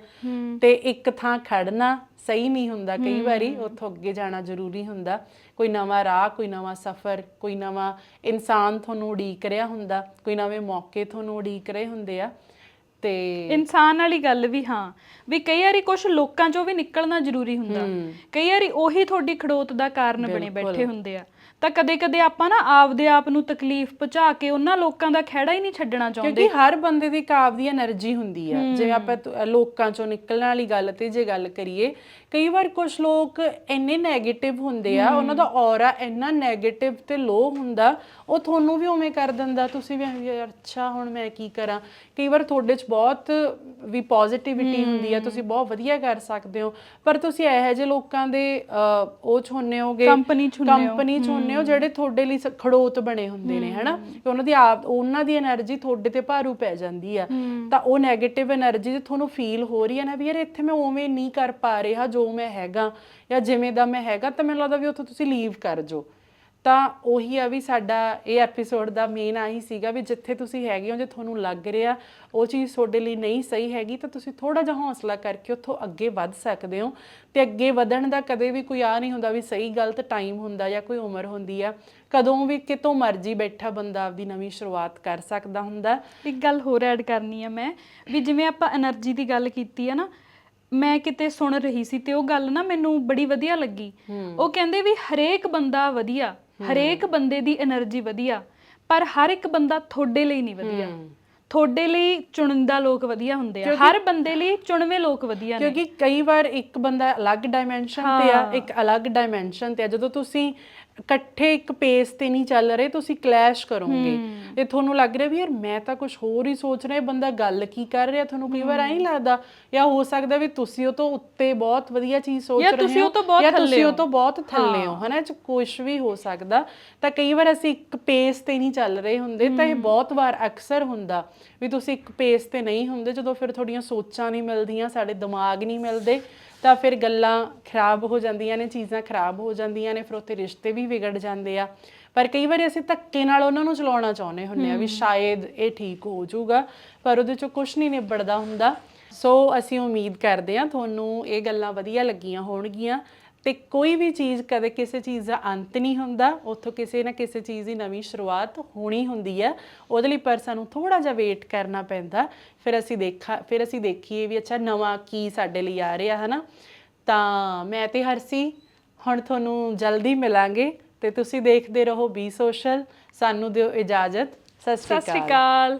ਤੇ ਇੱਕ ਥਾਂ ਖੜਨਾ ਸਹੀ ਨਹੀਂ ਹੁੰਦਾ ਕਈ ਵਾਰੀ ਉੱਥੋਂ ਅੱਗੇ ਜਾਣਾ ਜ਼ਰੂਰੀ ਹੁੰਦਾ। ਕੋਈ ਨਵਾਂ ਰਾਹ ਕੋਈ ਨਵਾਂ ਸਫ਼ਰ ਕੋਈ ਨਵਾਂ ਇਨਸਾਨ ਤੁਹਾਨੂੰ ਉਡੀਕ ਰਿਹਾ ਹੁੰਦਾ ਕੋਈ ਨਵੇਂ ਮੌਕੇ ਤੁਹਾਨੂੰ ਉਡੀਕ ਰਹੇ ਹੁੰਦੇ ਆ। ਤੇ ਇਨਸਾਨ ਵਾਲੀ ਗੱਲ ਵੀ ਹਾਂ। ਵੀ ਕਈ ਵਾਰੀ ਕੁਝ ਲੋਕਾਂ ਚੋਂ ਵੀ ਨਿਕਲਣਾ ਜ਼ਰੂਰੀ ਹੁੰਦਾ। ਕਈ ਵਾਰੀ ਉਹੀ ਤੁਹਾਡੀ ਖੜੋਤ ਦਾ ਕਾਰਨ ਬਣੇ ਬੈਠੇ ਹੁੰਦੇ ਆ। ਤਾਂ ਕਦੇ-ਕਦੇ ਆਪਾਂ ਨਾ ਆਪਦੇ ਆਪ ਨੂੰ ਤਕਲੀਫ ਪਹੁੰਚਾ ਕੇ ਉਹਨਾਂ ਲੋਕਾਂ ਦਾ ਖਹਿੜਾ ਹੀ ਨਹੀਂ ਛੱਡਣਾ ਚਾਹੁੰਦੇ। ਕਿਉਂਕਿ ਹਰ ਬੰਦੇ ਦੀ ਕਾਵ ਦੀ એનર્ਜੀ ਹੁੰਦੀ ਆ। ਜਿਵੇਂ ਆਪਾਂ ਲੋਕਾਂ ਚੋਂ ਨਿਕਲਣ ਵਾਲੀ ਗੱਲ ਤੇ ਜੇ ਗੱਲ ਕਰੀਏ ਕਈ ਵਾਰ ਕੁਝ ਲੋਕ ਇੰਨੇ 네ਗੇਟਿਵ ਹੁੰਦੇ ਆ ਉਹਨਾਂ ਦਾ ਔਰਾ ਇੰਨਾ 네ਗੇਟਿਵ ਤੇ ਲੋ ਹੁੰਦਾ ਉਹ ਤੁਹਾਨੂੰ ਵੀ ਉਵੇਂ ਕਰ ਦਿੰਦਾ ਤੁਸੀਂ ਵੀ ਐਂ ਯਾਰ ਅੱਛਾ ਹੁਣ ਮੈਂ ਕੀ ਕਰਾਂ? ਕਈ ਵਾਰ ਤੁਹਾਡੇ 'ਚ ਬਹੁਤ ਵੀ ਪੋਜ਼ਿਟਿਵਿਟੀ ਹੁੰਦੀ ਆ ਤੁਸੀਂ ਬਹੁਤ ਵਧੀਆ ਕਰ ਸਕਦੇ ਹੋ। ਪਰ ਤੁਸੀਂ ਇਹੋ ਜਿਹੇ ਲੋਕਾਂ ਦੇ ਅਹ, ਉਹ 'ਚ ਹੁੰਦੇ ਹੋਗੇ। ਕੰਪਨੀ 'ਚ ਹੁੰਦੇ ਹੋ। ਕੰਪਨੀ 'ਚ ਹੁੰਨੇ ਹੋ ਜਿਹੜੇ ਤੁਹਾਡੇ ਲਈ ਖੜੋਤ ਬਣੇ ਹੁੰਦੇ ਨੇ ਹਨਾ? ਕਿ ਉਹਨਾਂ ਦੀ ਆਪ ਉਹਨਾਂ ਦੀ એનર્ਜੀ ਤੁਹਾਡੇ ਤੇ ਭਾਰੂ ਪੈ ਜਾਂਦੀ ਆ। ਤਾਂ ਉਹ 네ਗੇਟਿਵ એનર્ਜੀ ਤੇ ਤੁਹਾਨੂੰ ਫੀਲ ਹੋ ਰਹੀ ਹੈ ਨਾ ਵੀ ਯਾਰ ਇੱਥੇ ਮੈਂ ਉਵੇਂ ਨਹੀਂ ਕਰ ਪਾ ਰਿਹਾ ਜੋ ਮੈਂ ਹੈਗਾ ਜਾਂ ਜਿਵੇਂ ਦਾ ਮੈਂ ਹੈਗਾ ਤਾਂ ਮੈਨੂੰ ਲੱਗਦਾ ਵੀ ਉੱਥੋਂ ਤੁਸੀਂ ਲੀਵ ਕਰ ਜੋ। ਤਾਂ ਉਹੀ ਆ ਵੀ ਸਾਡਾ ਇਹ ਐਪੀਸੋਡ ਦਾ ਮੇਨ ਆਹੀ ਸੀਗਾ ਵੀ ਜਿੱਥੇ ਤੁਸੀਂ ਹੈਗੇ ਹੋ ਜੇ ਤੁਹਾਨੂੰ ਲੱਗ ਰਿਹਾ ਉਹ ਚੀਜ਼ ਤੁਹਾਡੇ ਲਈ ਨਹੀਂ ਸਹੀ ਹੈਗੀ ਤਾਂ ਤੁਸੀਂ ਥੋੜਾ ਜਿਹਾ ਹੌਸਲਾ ਕਰਕੇ ਉੱਥੋਂ ਅੱਗੇ ਵੱਧ ਸਕਦੇ ਹੋ। ਤੇ ਅੱਗੇ ਵਧਣ ਦਾ ਕਦੇ ਵੀ ਕੋਈ ਆ ਨਹੀਂ ਹੁੰਦਾ ਵੀ ਸਹੀ ਗਲਤ ਟਾਈਮ ਹੁੰਦਾ ਜਾਂ ਕੋਈ ਉਮਰ ਹੁੰਦੀ ਆ। ਕਦੋਂ ਵੀ ਕਿਤੋਂ ਮਰਜ਼ੀ ਬੈਠਾ ਬੰਦਾ ਆਪਦੀ ਨਵੀਂ ਸ਼ੁਰੂਆਤ ਕਰ ਸਕਦਾ ਹੁੰਦਾ। ਇੱਕ ਗੱਲ ਹੋਰ ਐਡ ਕਰਨੀ ਆ ਮੈਂ ਵੀ ਜਿਵੇਂ ਆਪਾਂ એનર્ਜੀ ਦੀ ਗੱਲ ਕੀਤੀ ਆ ਨਾ ਮੈਂ ਕਿਤੇ ਸੁਣ ਰਹੀ ਸੀ ਤੇ ਉਹ ਗੱਲ ਨਾ ਮੈਨੂੰ ਬੜੀ ਵਧੀਆ ਲੱਗੀ। ਉਹ ਕਹਿੰਦੇ ਵੀ ਹਰੇਕ ਬੰਦਾ ਵਧੀਆ ਹਰੇਕ ਬੰਦੇ ਦੀ એનર્ਜੀ ਵਧੀਆ ਪਰ ਹਰ ਇੱਕ ਬੰਦਾ ਤੁਹਾਡੇ ਲਈ ਨਹੀਂ ਵਧੀਆ। ਤੁਹਾਡੇ ਲਈ ਚੁਣਿੰਦਾ ਲੋਕ ਵਧੀਆ ਹੁੰਦੇ ਆ। ਹਰ ਬੰਦੇ ਲਈ ਚੁਣਵੇਂ ਲੋਕ ਵਧੀਆ ਨੇ। ਕਿਉਂਕਿ ਕਈ ਵਾਰ ਇੱਕ ਬੰਦਾ ਅਲੱਗ ਡਾਈਮੈਂਸ਼ਨ ਤੇ ਆ ਇੱਕ ਅਲੱਗ ਡਾਈਮੈਂਸ਼ਨ ਤੇ ਆ। ਜਦੋਂ ਤੁਸੀਂ ਇਕੱਠੇ ਇੱਕ ਪੇਸ ਤੇ ਨਹੀਂ ਚੱਲ ਰਹੇ ਤੁਸੀਂ ਕਲੈਸ਼ ਕਰੋਗੇ। ਤੇ ਤੁਹਾਨੂੰ ਲੱਗ ਰਿਹਾ ਵੀ ਯਾਰ ਮੈਂ ਤਾਂ ਕੁਝ ਹੋਰ ਹੀ ਸੋਚ ਰਿਹਾ ਇਹ ਬੰਦਾ ਗੱਲ ਕੀ ਕਰ ਰਿਹਾ? ਤੁਹਾਨੂੰ ਕਈ ਵਾਰ ਐਂ ਲੱਗਦਾ ਜਾਂ ਹੋ ਸਕਦਾ ਵੀ ਤੁਸੀਂ ਉਹ ਤੋਂ ਉੱਤੇ ਬਹੁਤ ਵਧੀਆ ਚੀਜ਼ ਸੋਚ ਰਹੇ ਹੋ ਤੁਸੀਂ ਉਹ ਤੋਂ ਬਹੁਤ ਥੱਲੇ ਤੁਸੀਂ ਉਹ ਹੋ। ਤੋਂ ਬਹੁਤ ਥੱਲੇ ਹੋ ਹਨਾ? ਚ ਕੁਝ ਵੀ ਹੋ ਸਕਦਾ। ਤਾਂ ਕਈ ਵਾਰ ਅਸੀਂ ਇੱਕ ਪੇਸ ਤੇ ਨਹੀਂ ਚੱਲ ਰਹੇ ਹੁੰਦੇ ਤਾਂ ਇਹ ਬਹੁਤ ਵਾਰ ਅਕਸਰ ਹੁੰਦਾ ਵੀ ਤੁਸੀਂ ਇੱਕ ਪੇਸ ਤੇ ਨਹੀਂ ਹੁੰਦੇ ਜਦੋਂ ਫਿਰ ਤੁਹਾਡੀਆਂ ਸੋਚਾਂ ਨਹੀਂ ਮਿਲਦੀਆਂ ਸਾਡੇ ਦਿਮਾਗ ਨਹੀਂ ਮਿਲਦੇ। ਤਾਂ ਫਿਰ ਗੱਲਾਂ ਖਰਾਬ ਹੋ ਜਾਂਦੀਆਂ ਨੇ ਚੀਜ਼ਾਂ ਖਰਾਬ ਹੋ ਜਾਂਦੀਆਂ ਨੇ ਫਿਰ ਉੱਥੇ ਰਿਸ਼ਤੇ ਵੀ ਵਿਗੜ ਜਾਂਦੇ ਆ। ਪਰ ਕਈ ਵਾਰੀ ਅਸੀਂ ਧੱਕੇ ਨਾਲ ਉਹਨਾਂ ਨੂੰ ਚਲਾਉਣਾ ਚਾਹੁੰਦੇ ਹੁੰਦੇ ਆ ਵੀ ਸ਼ਾਇਦ ਇਹ ਠੀਕ ਹੋ ਜਾਊਗਾ ਪਰ ਉਹਦੇ ਚੋਂ ਕੁਝ ਨਹੀਂ ਨਿਬੜਦਾ ਹੁੰਦਾ। ਸੋ ਅਸੀਂ ਉਮੀਦ ਕਰਦੇ ਹਾਂ ਤੁਹਾਨੂੰ ਇਹ ਗੱਲਾਂ ਵਧੀਆ ਲੱਗੀਆਂ ਹੋਣਗੀਆਂ। ਤੇ ਕੋਈ ਵੀ ਚੀਜ਼ ਕਦੇ ਕਿਸੇ ਚੀਜ਼ ਦਾ ਅੰਤ ਨਹੀਂ ਹੁੰਦਾ ਉੱਥੋਂ ਕਿਸੇ ਨਾ ਕਿਸੇ ਚੀਜ਼ ਦੀ ਨਵੀਂ ਸ਼ੁਰੂਆਤ ਹੋਣੀ ਹੁੰਦੀ ਹੈ। ਉਹਦੇ ਲਈ ਪਰ ਸਾਨੂੰ ਥੋੜਾ ਜਿਹਾ ਵੇਟ ਕਰਨਾ ਪੈਂਦਾ। ਫਿਰ ਅਸੀਂ ਦੇਖਾ ਫਿਰ ਅਸੀਂ ਦੇਖੀਏ ਵੀ ਅੱਛਾ ਨਵਾਂ ਕੀ ਸਾਡੇ ਲਈ ਆ ਰਿਹਾ ਹੈ ਨਾ ਤਾਂ ਮੈਂ ਤੇ ਹਰਸੀ ਹੁਣ ਤੁਹਾਨੂੰ ਜਲਦੀ ਮਿਲਾਂਗੇ ਤੇ ਤੁਸੀਂ ਦੇਖਦੇ ਰਹੋ ਬੀ ਸੋਸ਼ਲ ਸਾਨੂੰ ਦਿਓ ਇਜਾਜ਼ਤ। ਸਤਿ ਸ਼੍ਰੀ ਅਕਾਲ।